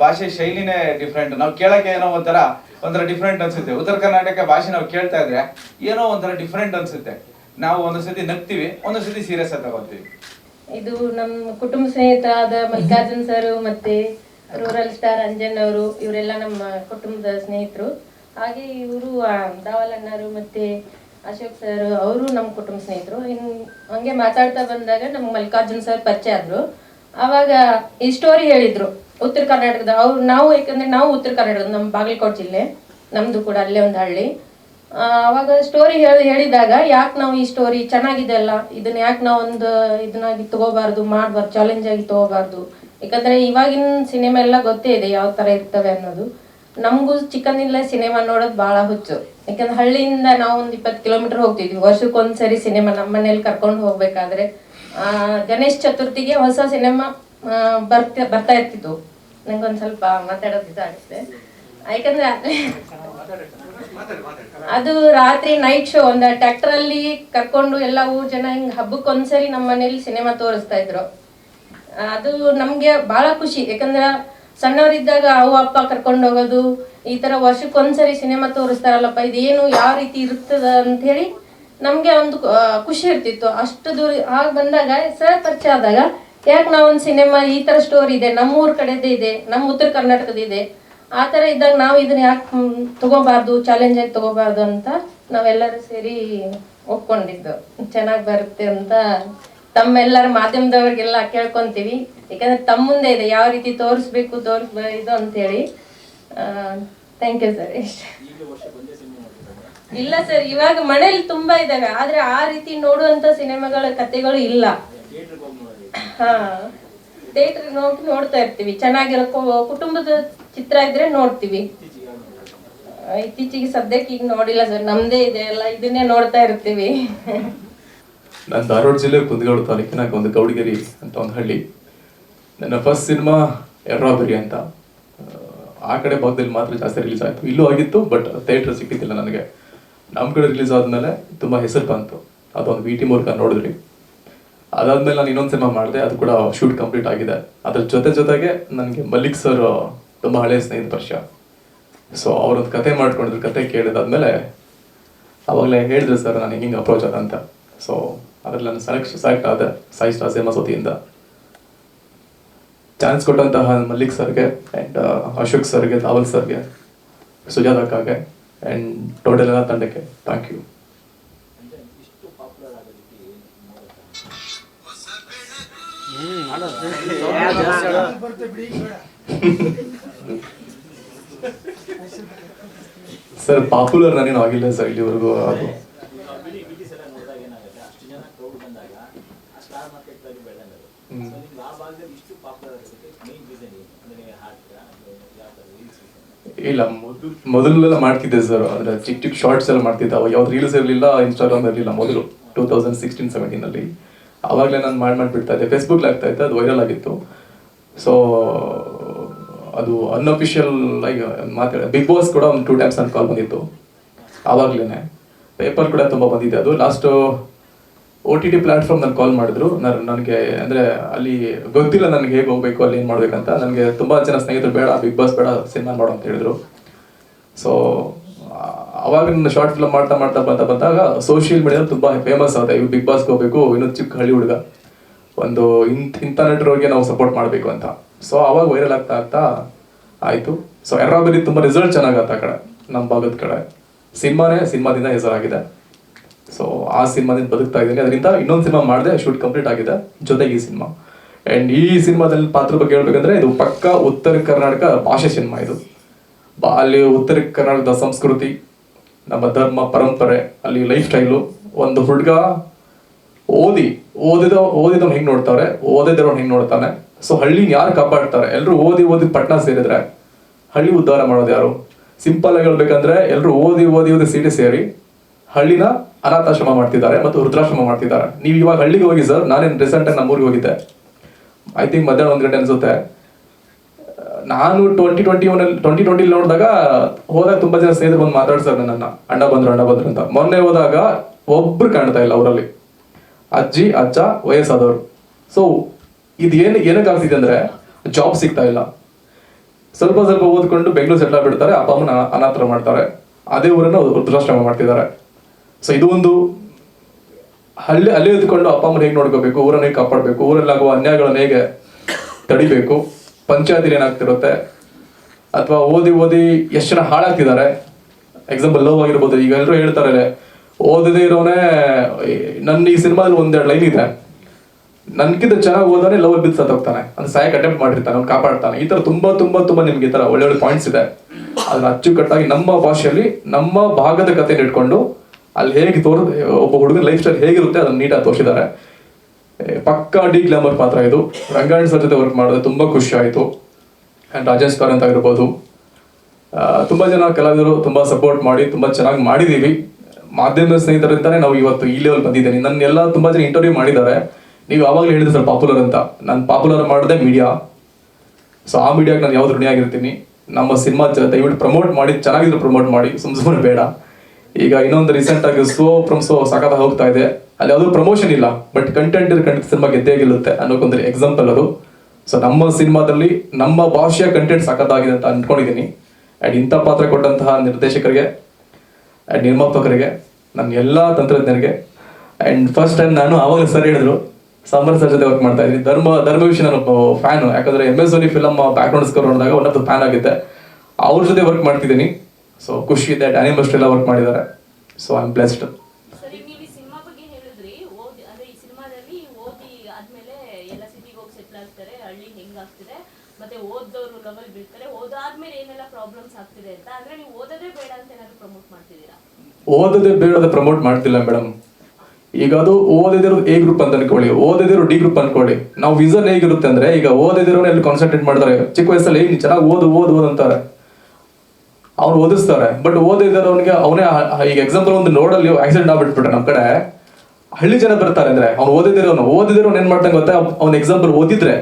ಭಾಷೆ ಶೈಲಿನೇ ಡಿಫ್ರೆಂಟ್ ನಾವು ಕೇಳಕ್ಕೆ ಏನೋ ಒಂಥರ ಒಂಥರ ಡಿಫ್ರೆಂಟ್ ಅನ್ಸುತ್ತೆ. ಉತ್ತರ ಕರ್ನಾಟಕ ಭಾಷೆ ನಾವು ಕೇಳ್ತಾ ಇದ್ರೆ ಏನೋ ಒಂಥರ ಡಿಫ್ರೆಂಟ್ ಅನ್ಸುತ್ತೆ. ನಾವು ಒಂದೊಂದ್ಸತಿ ನಗ್ತೀವಿ ಒಂದೊಂದ್ಸತಿ ಸೀರಿಯಸ್ ಆಗಿ ತಗೋತೀವಿ ಇದು ನಮ್ಮ ಕುಟುಂಬ ಸ್ನೇಹಿತ ಆದ ಮಲ್ಲಿಕಾರ್ಜುನ್ ಸರ್ ಮತ್ತೆ ರೂರಲ್ ಸ್ಟಾರ್ ಅಂಜನ್ ಅವರು, ಇವರೆಲ್ಲ ನಮ್ಮ ಕುಟುಂಬದ ಸ್ನೇಹಿತರು. ಹಾಗೆ ಇವರು ದಾವಲ್ ಅಣ್ಣರು ಮತ್ತೆ ಅಶೋಕ್ ಸರ್, ಅವರು ನಮ್ಮ ಕುಟುಂಬ ಸ್ನೇಹಿತರು. ಇನ್ ಹಂಗೆ ಮಾತಾಡ್ತಾ ಬಂದಾಗ ನಮ್ಗೆ ಮಲ್ಲಿಕಾರ್ಜುನ್ ಸರ್ ಪರಿಚಯ ಆದ್ರು. ಆವಾಗ ಈ ಸ್ಟೋರಿ ಹೇಳಿದ್ರು, ಉತ್ತರ ಕರ್ನಾಟಕದ, ಅವ್ರು ನಾವು ಯಾಕಂದ್ರೆ ನಾವು ಉತ್ತರ ಕರ್ನಾಟಕದ, ನಮ್ಮ ಬಾಗಲಕೋಟೆ ಜಿಲ್ಲೆ. ನಮ್ದು ಕೂಡ ಅಲ್ಲೇ ಒಂದು ಹಳ್ಳಿ. ಆವಾಗ ಸ್ಟೋರಿ ಹೇಳಿ, ಹೇಳಿದಾಗ ಯಾಕೆ ನಾವು ಈ ಸ್ಟೋರಿ ಚೆನ್ನಾಗಿದೆ ಅಲ್ಲ? ಇದನ್ನ ಯಾಕೆ ನಾವು ಒಂದು ಇದನ್ನಾಗಿ ತಗೋಬಾರ್ದು, ಮಾಡಬಾರ್ದು ಚಾಲೆಂಜ್ ಆಗಿ ತಗೋಬಾರ್ದು? ಯಾಕಂದ್ರೆ ಇವಾಗಿನ ಸಿನಿಮಾ ಎಲ್ಲ ಗೊತ್ತೇ ಇದೆ ಯಾವ ತರ ಇರ್ತವೆ ಅನ್ನೋದು. ನಮಗೂ ಚಿಕ್ಕಂದಿನಲ್ಲೇ ಸಿನಿಮಾ ನೋಡೋದು ಬಹಳ ಹುಚ್ಚು. ಯಾಕಂದ್ರೆ ಹಳ್ಳಿಯಿಂದ ನಾವು ಒಂದು ಇಪ್ಪತ್ತು ಕಿಲೋಮೀಟರ್ ಹೋಗ್ತಿದ್ವಿ. ವರ್ಷಕ್ಕೊಂದ್ಸರಿ ಸಿನಿಮಾ ನಮ್ಮ ಮನೇಲಿ ಕರ್ಕೊಂಡು ಹೋಗ್ಬೇಕಾದ್ರೆ ಗಣೇಶ್ ಚತುರ್ಥಿಗೆ ಹೊಸ ಸಿನಿಮಾ ಬರ್ತಾ ಬರ್ತಾ ಇರ್ತಿತ್ತು ನಂಗೊಂದು ಸ್ವಲ್ಪ ಮಾತಾಡೋದು ಅನಿಸ್ತೆ ಯಾಕಂದ್ರೆ ಅದು ರಾತ್ರಿ ನೈಟ್ ಶೋ, ಒಂದು ಟ್ರ್ಯಾಕ್ಟರ್ ಅಲ್ಲಿ ಕರ್ಕೊಂಡು ಎಲ್ಲ ಊರ್ ಜನ ಹಿಂಗ್ ಹಬ್ಬಕ್ಕೆ ಒಂದ್ಸರಿ ನಮ್ಮ ಮನೇಲಿ ಸಿನಿಮಾ ತೋರಿಸ್ತಾ ಇದ್ರು. ಅದು ನಮ್ಗೆ ಬಹಳ ಖುಷಿ. ಯಾಕಂದ್ರ ಸಣ್ಣವರಿದ್ದಾಗ ಅವು ಅಪ್ಪ ಕರ್ಕೊಂಡು ಹೋಗೋದು, ಈ ಥರ ವರ್ಷಕ್ಕೊಂದ್ಸರಿ ಸಿನಿಮಾ ತೋರಿಸ್ತಾರಲ್ಲಪ್ಪ, ಇದೇನು ಯಾವ ರೀತಿ ಇರ್ತದ ಅಂತ ಹೇಳಿ ನಮ್ಗೆ ಒಂದು ಖುಷಿ ಇರ್ತಿತ್ತು. ಅಷ್ಟು ದೂರ ಆಗ ಬಂದಾಗ, ಸರ್ ಪರಿಚಯ ಆದಾಗ, ಯಾಕೆ ನಾವೊಂದು ಸಿನಿಮಾ ಈ ಥರ ಸ್ಟೋರಿ ಇದೆ ನಮ್ಮ ಊರ್ ಕಡೆದೇ ಇದೆ ನಮ್ಮ ಉತ್ತರ ಕರ್ನಾಟಕದ ಇದೆ, ಆ ಥರ ಇದ್ದಾಗ ನಾವು ಇದನ್ನ ಯಾಕೆ ತಗೋಬಾರ್ದು ಚಾಲೆಂಜ್ ಆಗಿ ತಗೋಬಾರ್ದು ಅಂತ ನಾವೆಲ್ಲರೂ ಸೇರಿ ಒಪ್ಕೊಂಡಿದ್ದು. ಚೆನ್ನಾಗಿ ಬರುತ್ತೆ ಅಂತ ತಮ್ಮೆಲ್ಲರ ಮಾಧ್ಯಮದವ್ರಿಗೆಲ್ಲ ಕೇಳ್ಕೊಂತೀವಿ. ಯಾಕಂದ್ರೆ ತಮ್ಮ ಮುಂದೆ ಇದೆ. ಯಾವ ರೀತಿ ತೋರಿಸ್ಬೇಕು, ತೋರಿಸ್ ಇದು ಅಂತೇಳಿ. ಥ್ಯಾಂಕ್ ಯು ಸರ್ ಇಲ್ಲ ಸರ್ ಇವಾಗ ಮನೇಲಿ ತುಂಬಾ ಇದಾವೆ ಆದ್ರೆ ಆ ರೀತಿ ನೋಡುವಂತ ಸಿನಿಮಾಗಳ ಕಥೆಗಳು ಇಲ್ಲ. ಹಾ ಥಿಯೇಟರ್ ನೋಡಿ ನೋಡ್ತಾ ಇರ್ತೀವಿ. ಚೆನ್ನಾಗಿರೋ ಕುಟುಂಬದ ಚಿತ್ರ ಇದ್ರೆ ನೋಡ್ತೀವಿ. ಇತ್ತೀಚೆಗೆ ಸದ್ಯಕ್ಕೆ ಈಗ ನೋಡಿಲ್ಲ ಸರ್ ನಮ್ದೇ ಇದೆ ಎಲ್ಲ. ಇದನ್ನೇ ನೋಡ್ತಾ ಇರ್ತೀವಿ. ನಾನು ಧಾರವಾಡ ಜಿಲ್ಲೆ ಕುಂದಗೋಳ ತಾಲೂಕಿನ ಒಂದು ಗೌಡಗಿರಿ ಅಂತ ಒಂದು ಹಳ್ಳಿ. ನನ್ನ ಫಸ್ಟ್ ಸಿನಿಮಾ ಎರ್ರಾಬರಿ ಅಂತ. ಆ, ಕಡೆ ಭಾಗದಲ್ಲಿ ಮಾತ್ರ ಜಾಸ್ತಿ ರಿಲೀಸ್ ಆಯಿತು. ಇಲ್ಲೂ ಆಗಿತ್ತು ಬಟ್ ಥಿಯೇಟರ್ ಸಿಕ್ಕಿದ್ದಿಲ್ಲ ನನಗೆ. ನಮ್ಮ ಕಡೆ ರಿಲೀಸ್ ಆದಮೇಲೆ ತುಂಬ ಹೆಸರು ಬಂತು. ಅದೊಂದು ವಿ ಟಿ ಮೂಲಕ ನೋಡಿದ್ರಿ. ಅದಾದ್ಮೇಲೆ ನಾನು ಇನ್ನೊಂದು ಸಿನಿಮಾ ಮಾಡಿದೆ ಅದು ಕೂಡ ಶೂಟ್ ಕಂಪ್ಲೀಟ್ ಆಗಿದೆ. ಅದ್ರ ಜೊತೆ ಜೊತೆಗೆ ನನಗೆ ಮಲ್ಲಿಕ್ ಸರ್ ತುಂಬ ಹಳೆಯ ಸ್ನೇಹಿತ ಪರಿಚಯ ಸೊ ಅವರೊಂದು ಕತೆ ಮಾಡ್ಕೊಂಡಿದ್ರು ಕತೆ ಕೇಳಿದಾದ್ಮೇಲೆ ಅವಾಗಲೇ ಹೇಳಿದ್ರು ಸರ್ ನಾನು ಹಿಂಗೆ ಅಪ್ರೋಚ್ ಅಂತ. ಸೊ ಅದ್ರಲ್ಲಿ ನಾನು ಸೆಲೆಕ್ಟ್ ಸೆಲೆಕ್ಟ್ ಆದ ಸಾಯಿ ಸ್ಟಾರ್ ಸಿನಿಮಾ ವತಿಯಿಂದ ಚಾನ್ಸ್ ಕೊಟ್ಟಂತಹ ಮಲ್ಲಿಕ್ ಸರ್ಗೆ ಆ್ಯಂಡ್ ಅಶೋಕ್ ಸರ್ಗೆ ರಾವಲ್ ಸರ್ಗೆ ಸುಜಾತ್ ಅಕ್ಕಗೆ ಆ್ಯಂಡ್ ಟೋಟಲ್ ಎಲ್ಲ ತಂಡಕ್ಕೆ ಥ್ಯಾಂಕ್ ಯು ಸರ್ ಪಾಪ್ಯುಲರ್ ನಾನೇನು ಆಗಿಲ್ಲ ಸರ್ ಇಲ್ಲಿವರೆಗೂ ಅದು. ಇಲ್ಲ ಮೊದಲು ಮೊದಲೆಲ್ಲ ಮಾಡ್ತಿದ್ದೆ ಸರ್ ಅಂದ್ರೆ ಚಿಕ್ಕ ಚಿಕ್ಕ ಶಾರ್ಟ್ಸ್ ಎಲ್ಲ ಮಾಡ್ತಿದ್ದೆ. ಅವಾಗ ಯಾವ್ದು ರೀಲ್ಸ್ ಇರಲಿಲ್ಲ ಇನ್ಸ್ಟಾಗ್ರಾಮ್ ಇರಲಿಲ್ಲ ಮೊದಲು ಟೂ ತೌಸಂಡ್ ಸಿಕ್ಸ್ಟೀನ್ ಸೆವೆಂಟೀನ್ ಅಲ್ಲಿ. ಅವಾಗಲೇ ನಾನು ಮಾಡಿ ಮಾಡಿಬಿಡ್ತಾ ಇದ್ದೆ. ಫೇಸ್ಬುಕ್ ಆಗ್ತಾ ಇತ್ತು ಅದು ವೈರಲ್ ಆಗಿತ್ತು. ಸೊ ಅದು ಅನ್ಅಫಿಷಿಯಲ್ ಲೈಕ್ ಮಾತಾಡ ಬಿಗ್ ಬಾಸ್ ಕೂಡ ಒಂದು ಟೂ ಟೈಮ್ಸ್ ನನ್ನ ಕಾಲ್ ಬಂದಿತ್ತು. ಆವಾಗ್ಲೇನೆ ಪೇಪರ್ ಕೂಡ ತುಂಬ ಬಂದಿದೆ. ಅದು last O T T platform ನಾನು ಕಾಲ್ ಮಾಡಿದ್ರು. ನಾನು ನನಗೆ ಅಂದರೆ ಅಲ್ಲಿ ಗೊತ್ತಿಲ್ಲ ನನಗೆ ಹೇಗೆ ಹೋಗ್ಬೇಕು, ಅಲ್ಲಿ ಏನು ಮಾಡಬೇಕಂತ. ನನಗೆ ತುಂಬ ಜನ ಸ್ನೇಹಿತರು, ಬೇಡ ಬಿಗ್ ಬಾಸ್ ಬೇಡ, ಸಿನಿಮಾ ಮಾಡು ಅಂತ ಹೇಳಿದ್ರು. ಸೊ ಅವಾಗ ನನ್ನ ಶಾರ್ಟ್ ಫಿಲ್ಮ್ ಮಾಡ್ತಾ ಮಾಡ್ತಾ ಬಂತಾ ಬಂದಾಗ ಸೋಷಿಯಲ್ ಮೀಡಿಯಾದಲ್ಲಿ ತುಂಬ ಫೇಮಸ್ ಆಗುತ್ತೆ. ಇವ್ ಬಿಗ್ ಬಾಸ್ಗೆ ಹೋಗಬೇಕು, ಇನ್ನೊಂದು ಚಿಕ್ಕ ಹಳ್ಳಿ ಹುಡುಗ. ಒಂದು ಇಂಥ ಇಂಥ ನಟರವ್ರಿಗೆ ನಾವು ಸಪೋರ್ಟ್ ಮಾಡಬೇಕು ಅಂತ. ಸೊ ಅವಾಗ ವೈರಲ್ ಆಗ್ತಾ ಆಗ್ತಾ ಆಯಿತು. ಸೊ ಎರ್ರಾಬರಿ ತುಂಬ ರಿಸಲ್ಟ್ ಚೆನ್ನಾಗತ್ತೆ ಆ ಕಡೆ ನಮ್ಮ ಭಾಗದ ಕಡೆ. ಸಿನಿಮಾನೇ ಸಿನಿಮಾದಿಂದ ಹೆಸರಾಗಿದೆ. ಸೊ ಆ ಸಿನಿಮಾದಿಂದ ಬದುಕ್ತಾ ಇದ್ದೀನಿ. ಅದರಿಂದ ಇನ್ನೊಂದು ಸಿನಿಮಾ ಮಾಡಿದೆ ಶೂಟ್ ಕಂಪ್ಲೀಟ್ ಆಗಿದೆ. ಜೊತೆಗೆ ಈ ಸಿನಿಮಾ. ಆ್ಯಂಡ್ ಈ ಸಿನಿಮಾದಲ್ಲಿ ಪಾತ್ರ ಬಗ್ಗೆ ಹೇಳ್ಬೇಕಂದ್ರೆ, ಇದು ಪಕ್ಕ ಉತ್ತರ ಕರ್ನಾಟಕ ಭಾಷೆ ಸಿನಿಮಾ ಇದು. ಅಲ್ಲಿ ಉತ್ತರ ಕರ್ನಾಟಕದ ಸಂಸ್ಕೃತಿ, ನಮ್ಮ ಧರ್ಮ, ಪರಂಪರೆ, ಅಲ್ಲಿ ಲೈಫ್ ಸ್ಟೈಲು ಒಂದು ಹುಡುಗ ಓದಿ, ಓದಿದ, ಓದಿದವ್ನು ಹೆಂಗ್ ನೋಡ್ತಾರೆ ಓದಿದವ್ನು ಹೆಂಗ್ ನೋಡ್ತಾನೆ? ಸೊ ಹಳ್ಳಿನ ಯಾರು ಕಾಪಾಡ್ತಾರೆ? ಎಲ್ಲರೂ ಓದಿ ಓದಿ ಪಟ್ಟಣ ಸೇರಿದ್ರೆ. ಹಳ್ಳಿ ಉದ್ಧಾರ ಮಾಡೋದು ಯಾರು? ಸಿಂಪಲ್ ಆಗಿ ಹೇಳ್ಬೇಕಂದ್ರೆ ಎಲ್ಲರೂ ಓದಿ ಓದಿ ಓದಿ ಸಿಟಿ ಸೇರಿ ಹಳ್ಳಿನ ಅನಾಥಾಶ್ರಮ ಮಾಡ್ತಿದ್ದಾರೆ ಮತ್ತು ವೃದ್ಧಾಶ್ರಮ ಮಾಡ್ತಿದ್ದಾರೆ. ನೀವು ಇವಾಗ ಹಳ್ಳಿಗೆ ಹೋಗಿ ಸರ್, ನಾನೇನು ರೀಸೆಂಟ್ ನಮ್ಮ ಊರಿಗೆ ಹೋಗಿದ್ದೆ. ಐ ಥಿಂಕ್ ಮಧ್ಯಾಹ್ನ ಒಂದು ಗಂಟೆ ಅನ್ಸುತ್ತೆ. ನಾನು ಟ್ವೆಂಟಿ ಟ್ವೆಂಟಿ ಒನ್ ಟ್ವೆಂಟಿ ಟ್ವೆಂಟಿಲಿ ನೋಡಿದಾಗ ಹೋದಾಗ ತುಂಬಾ ಜನ ಸ್ನೇಹಿತರು ಬಂದು ಮಾತಾಡ್ತಾರೆ ನನ್ನನ್ನು. ಅಣ್ಣ ಬಂದ್ರು, ಅಣ್ಣ ಬಂದರು ಅಂತ. ಮೊನ್ನೆ ಹೋದಾಗ ಒಬ್ರು ಕಾಣ್ತಾ ಇಲ್ಲ ಅವರಲ್ಲಿ ಅಜ್ಜಿ, ಅಜ್ಜ, ವಯಸ್ಸಾದವರು. ಸೊ ಇದು ಏನು ಏನಕ್ಕೆ ಆಗ್ತಿದೆ ಅಂದ್ರೆ ಜಾಬ್ ಸಿಗ್ತಾ ಇಲ್ಲ. ಸ್ವಲ್ಪ ಸ್ವಲ್ಪ ಓದ್ಕೊಂಡು ಬೆಂಗಳೂರು ಸೆಟ್ಲ್ ಬಿಡ್ತಾರೆ ಅಪ್ಪ ಅಮ್ಮನ ಅನಾಥರ ಮಾಡ್ತಾರೆ. ಅದೇ ಊರನ್ನ ವೃದ್ಧಾಶ್ರಮ ಮಾಡ್ತಿದ್ದಾರೆ. ಸೊ ಇದು ಒಂದು ಹಳ್ಳಿ ಅಲ್ಲಿ ಇದ್ಕೊಂಡು ಅಪ್ಪ ಅಮ್ಮನ ಹೇಗೆ ನೋಡ್ಕೋಬೇಕು, ಊರನ್ನ ಹೇಗೆ ಕಾಪಾಡಬೇಕು, ಊರಲ್ಲಾಗುವ ಅನ್ಯಾಯಗಳನ್ನ ಹೇಗೆ ತಡಿಬೇಕು ಪಂಚಾಯತಿ ಏನಾಗ್ತಿರುತ್ತೆ? ಅಥವಾ ಓದಿ ಓದಿ ಎಷ್ಟು ಜನ ಹಾಳಾಗ್ತಿದ್ದಾರೆ? ಎಕ್ಸಾಂಪಲ್ ಲವ್ ಆಗಿರ್ಬೋದು, ಈಗ ಎಲ್ಲರೂ ಹೇಳ್ತಾರೆ ಓದದೇ ಇರೋನೇ ನನ್ನ ಈ ಸಿನಿಮಾದಲ್ಲಿ ಒಂದೆರಡು ಲೈನ್ ಇದೆ. ನನ್ಗಿಂತ ಚೆನ್ನಾಗಿ ಓದೋನೆ ಲವ್ ಬಿದ್ದು ಸತ್ತೋಗ್ತಾನೆ ಅಂದ್ರೆ ಸಾಯಕ್ಕೆ ಅಟೆಂಪ್ಟ್ ಮಾಡಿರ್ತಾನೆ, ಅವ್ನು ಕಾಪಾಡ್ತಾನೆ. ಈ ತರ ತುಂಬಾ ತುಂಬಾ ತುಂಬಾ ನಿಮ್ಗೆ ಈ ತರ ಒಳ್ಳೆ ಒಳ್ಳೆ ಪಾಯಿಂಟ್ಸ್ ಇದೆ. ಅದನ್ನ ಅಚ್ಚುಕಟ್ಟಾಗಿ ನಮ್ಮ ಭಾಷೆಯಲ್ಲಿ, ನಮ್ಮ ಭಾಗದ ಕಥೆನ ಇಟ್ಕೊಂಡು ಅಲ್ಲಿ ಹೇಗೆ ತೋರ್ ಒಬ್ಬ ಹುಡುಗನ ಲೈಫ್ ಸ್ಟೈಲ್ ಹೇಗಿರುತ್ತೆ ಅದನ್ನ ನೀಟಾಗಿ ತೋರಿಸಿದ್ದಾರೆ. ಪಕ್ಕಾ ಡಿ ಗ್ಲಾಮರ್ ಪಾತ್ರ ಇದು. ರಂಗಾಯಣ ಸರ್ ಜೊತೆ ವರ್ಕ್ ಮಾಡಿದ್ರೆ ತುಂಬಾ ಖುಷಿ ಆಯಿತು. ಅಂಡ್ ರಾಜೇಶ್ ಕಾರ್ ಅಂತ ಆಗಿರ್ಬೋದು. ತುಂಬ ಜನ ಕಲಾವಿದರು ತುಂಬಾ ಸಪೋರ್ಟ್ ಮಾಡಿ, ತುಂಬಾ ಚೆನ್ನಾಗಿ ಮಾಡಿದೀವಿ. ಮಾಧ್ಯಮ ಸ್ನೇಹಿತರಿಂದಾನೆ ನಾವು ಇವತ್ತು ಈ ಲೆವೆಲ್ ಬಂದಿದ್ದೀನಿ. ನನ್ನ ಎಲ್ಲ ತುಂಬಾ ಜನ ಇಂಟರ್ವ್ಯೂ ಮಾಡಿದ್ದಾರೆ. ನೀವು ಯಾವಾಗಲೂ ಹೇಳಿದ್ರೆ ಸರ್ ಪಾಪ್ಯುಲರ್ ಅಂತ. ನಾನು ಪಾಪ್ಯುಲರ್ ಮಾಡಿದೆ ಮೀಡಿಯಾ ಸೊ ಆ ಮೀಡಿಯಾಗೆ ನಾನು ಯಾವ್ದು ಋಣಿಯಾಗಿರ್ತೀನಿ. ನಮ್ಮ ಸಿನಿಮಾ ದಯವಿಟ್ಟು ಪ್ರಮೋಟ್ ಮಾಡಿ, ಚೆನ್ನಾಗಿದ್ರು ಪ್ರಮೋಟ್ ಮಾಡಿ. ಸುಮ್ ಸುಮ್ಮನೆ ಬೇಡ. ಈಗ ಇನ್ನೊಂದು ರೀಸೆಂಟ್ ಆಗಿ ಸೋ ಫ್ರಮ್ ಸೋ ಸಾಕಾದ ಹೋಗ್ತಾ ಇದೆ. ಅಲ್ಲಿ ಯಾವ್ದು ಪ್ರಮೋಷನ್ ಇಲ್ಲ ಬಟ್ ಕಂಟೆಂಟ್ ಕಂಟೆಂಟ್ ಸಿನಿಮಾ ಗೆದ್ದೇ ಗೆಲ್ಲುತ್ತೆ ಅನ್ನೋಕೊಂದ್ರೆ ಎಕ್ಸಾಂಪಲ್ ಅದು. ಸೊ ನಮ್ಮ ಸಿನಿಮಾದಲ್ಲಿ ನಮ್ಮ ಭಾಷೆಯ ಕಂಟೆಂಟ್ ಸಖತ್ತಾಗಿದೆ ಅಂತ ಅಂದ್ಕೊಂಡಿದ್ದೀನಿ. ಆ್ಯಂಡ್ ಇಂಥ ಪಾತ್ರ ಕೊಟ್ಟಂತಹ ನಿರ್ದೇಶಕರಿಗೆ ಆ್ಯಂಡ್ ನಿರ್ಮಾಪಕರಿಗೆ, ನನ್ನ ಎಲ್ಲ ತಂತ್ರಜ್ಞರಿಗೆ. ಆ್ಯಂಡ್ ಫಸ್ಟ್ ಟೈಮ್ ನಾನು ಆವಾಗ ಸರ್ ಹೇಳಿದ್ರು, ಸಾಂಬಾರ್ ಸರ್ ಜೊತೆ ವರ್ಕ್ ಮಾಡ್ತಾ ಇದ್ದೀನಿ. ಧರ್ಮ ಧರ್ಮ ವಿಷಯ ನಾನು ಫ್ಯಾನು ಯಾಕಂದ್ರೆ M S Dhoni film background score ನೋಡಿದಾಗ ಒನ್ ಆಫ್ ದ ಫ್ಯಾನ್ ಆಗಿದ್ದೆ. ಅವ್ರ ಜೊತೆ ವರ್ಕ್ ಮಾಡ್ತಿದ್ದೀನಿ. ಸೊ ಖುಷಿ ಇದೆ. ಡ್ಯಾನಿ ಮಸ್ಟ್ ಎಲ್ಲ ವರ್ಕ್ ಮಾಡಿದ್ದಾರೆ. ಸೊ ಐ ಆಮ್ ಬ್ಲೆಸ್ಡ್ ಓದೋದೇ ಬೇಡ ಪ್ರಮೋಟ್ ಬೇಡದ ಮಾಡ್ತಿಲ್ಲ ಮೇಡಮ್ ಈಗ ಅದು ಓದಿದಿರೋ ಎ ಗ್ರೂಪ್ ಅಂತ ಅನ್ಕೊಳ್ಳಿ ಓದಿದಿರೋ ಡಿ ಗ್ರೂಪ್ ಅನ್ಕೊಳ್ಳಿ. ನಾವು ವಿಸನ್ ಹೇಗಿರುತ್ತೆ ಅಂದ್ರೆ ಈಗ ಓದಿದಿರೋ ಅಲ್ಲಿ ಕಾನ್ಸಂಟ್ರೇಟ್ ಮಾಡ್ತಾರೆ? ಚಿಕ್ಕ ವಯಸ್ಸಲ್ಲಿ ನೀನು ಚೆನ್ನಾಗಿ ಓದು ಓದು ಓದು ಅಂತಾರೆ. ಅವ್ನು ಓದಿಸ್ತಾರೆ ಬಟ್ ಓದಿರೋನಿಗೆ ಅವನೇ ಈಗ ಎಕ್ಸಾಂಪಲ್ ಒಂದು ನೋಡಲ್ಲಿ ಆಕ್ಸಿಡೆಂಟ್ ಆಗ್ಬಿಟ್ಬಿಟ್ರೆ ನಮ್ಮ ಕಡೆ. ಹಳ್ಳಿ ಜನ ಬರ್ತಾರೆ ಅಂದ್ರೆ ಅವ್ನು ಓದಿದಿರೋನು ಓದಿದಿರೋನು ಏನ್ ಮಾಡ್ತಾನೆ ಗೊತ್ತಾ? ಅವ್ನ ಎಕ್ಸಾಂಪಲ್ ಓದಿದ್ರೆ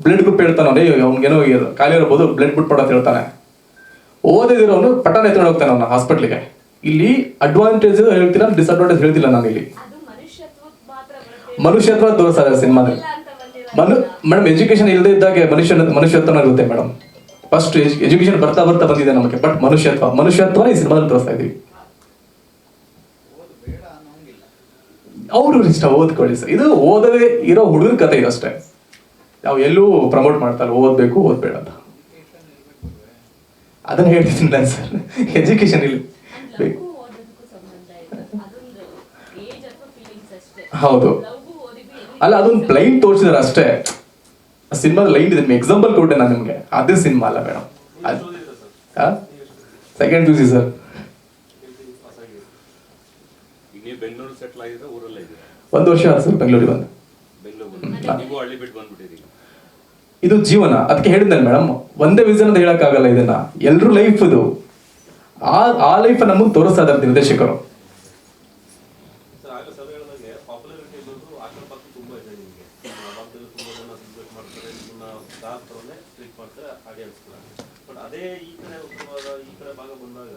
ಬ್ಲಡ್ ಗ್ರೂಪ್ ಹೇಳ್ತಾನೆ ಅವ್ನು. ಅವ್ನಿಗೇನೋ ಖಾಲಿ ಇರ್ಬೋದು ಬ್ಲಡ್ ಗ್ರೂಪ್ ಅಂತ ಹೇಳ್ತಾನೆ. ಓದಿದಿರೋನು ಪಟ್ಟಣ ಎತ್ಕೊಂಡು ಹೋಗ್ತಾನೆ ಅವನ ಹಾಸ್ಪಿಟ್ಲಿಗೆ ಇಲ್ಲಿ ಅಡ್ವಾಂಟೇಜ್ ಹೇಳ್ತೀರಾ ಡಿಸ್ಅಡ್ವಾಂಟೇಜ್ ಹೇಳ್ತಿಲ್ಲ ನಾನು ಇಲ್ಲಿ ಮನುಷ್ಯತ್ವ ತೋರಿಸ್ತಾರೆ ಸಿನಿಮಾದಲ್ಲಿ. ಮನು ಮೇಡಮ್ ಎಜುಕೇಶನ್ ಇಲ್ಲದೆ ಇದ್ದಾಗೆ ಮನುಷ್ಯ ಮನುಷ್ಯತ್ವನ ಇರುತ್ತೆ ಮೇಡಮ್ ಫಸ್ಟ್ ಎಜುಕೇಶನ್ ಬರ್ತಾ ಬರ್ತಾ ಬಂದಿದೆ ನಮಗೆ. ಬಟ್ ಮನುಷ್ಯತ್ವ ಮನುಷ್ಯತ್ವ ಈ ಸಿನಿಮಾದಲ್ಲಿ ತೋರಿಸ್ತಾ ಇದೀವಿ. ಅವರು ಇಷ್ಟ ಓದ್ಕೊಳ್ಳಿ ಸರ್. ಇದು ಓದದೆ ಇರೋ ಹುಡುಗರ ಕತೆ ಅಷ್ಟೇ. ನಾವು ಎಲ್ಲೂ ಪ್ರಮೋಟ್ ಮಾಡ್ತಾರೆ ಓದ್ಬೇಕು ಓದ್ಬೇಡ ಅಂತ. ಅದನ್ನ ಹೇಳ್ತಿದ್ದೀನಿ ನಾನು ಸರ್. ಎಜುಕೇಶನ್ ಇಲ್ಲಿ. ಇದೆ. ಹೌದು. ಅಲ್ಲ ಅದೊಂದು ಪ್ಲೈನ್ ತೋರಿಸಿದಾರೆ ಅಷ್ಟೇ. ಸಿನಿಮಾದ ಲೈನ್ ಇದೆ. ಎಕ್ಸಾಂಪಲ್ ಕೊಟ್ಟೆ ನಾನು ನಿಮಗೆ. ಅದೇ ಸಿನಿಮಾ ಅಲ್ಲ madam. Second P C sir. ಒಂದು ವರ್ಷ ಸರ್ ಬೆಂಗಳೂರಿಗೆ ಬಂದು. ಇದು ಜೀವನ. ಅದಕ್ಕೆ ಹೇಳಿದ್ನಲ್ಲ ಮೇಡಮ್ ಒಂದೇ ವಿಷನ್ ಅಂತ ಹೇಳಕ್ಕಾಗಲ್ಲ ಇದನ್ನ. ಎಲ್ರೂ ಲೈಫ್ ಇದು. ಆ ಆ ಲೈಫ್ ನಮಗೆ ತೋರಿಸ್ತಾ ಇದ್ದಾರೆ ನಿರ್ದೇಶಕರು ಸರ್ ಆಗ ಸರ್ ಹೇಳಿದಾಗೆ ಪಾಪ್ಯುಲಾರಿಟಿ ಅನ್ನೋದು ಅಕ್ಕಪಕ್ಕ ತುಂಬಾ ಇದೆ ನಿಮಗೆ ಭಾರತದಲ್ಲಿ ತುಂಬಾ ಜನ ಸೆಲೆಬ್ರೇಟ್ ಮಾಡ್ತಾರೆ ನಿಮ್ಮನ್ನ ಸ್ಟಾರ್ ಥರನೇ ಟ್ರೀಟ್ ಮಾಡ್ತಾರೆ ಹಾಗೆ ಅನ್ಸ್ತಾರೆ ಬಟ್ ಅದೇ ಈ ಕಡೆ ಈ ಕಡೆ ಭಾಗ ಬಂದಾಗ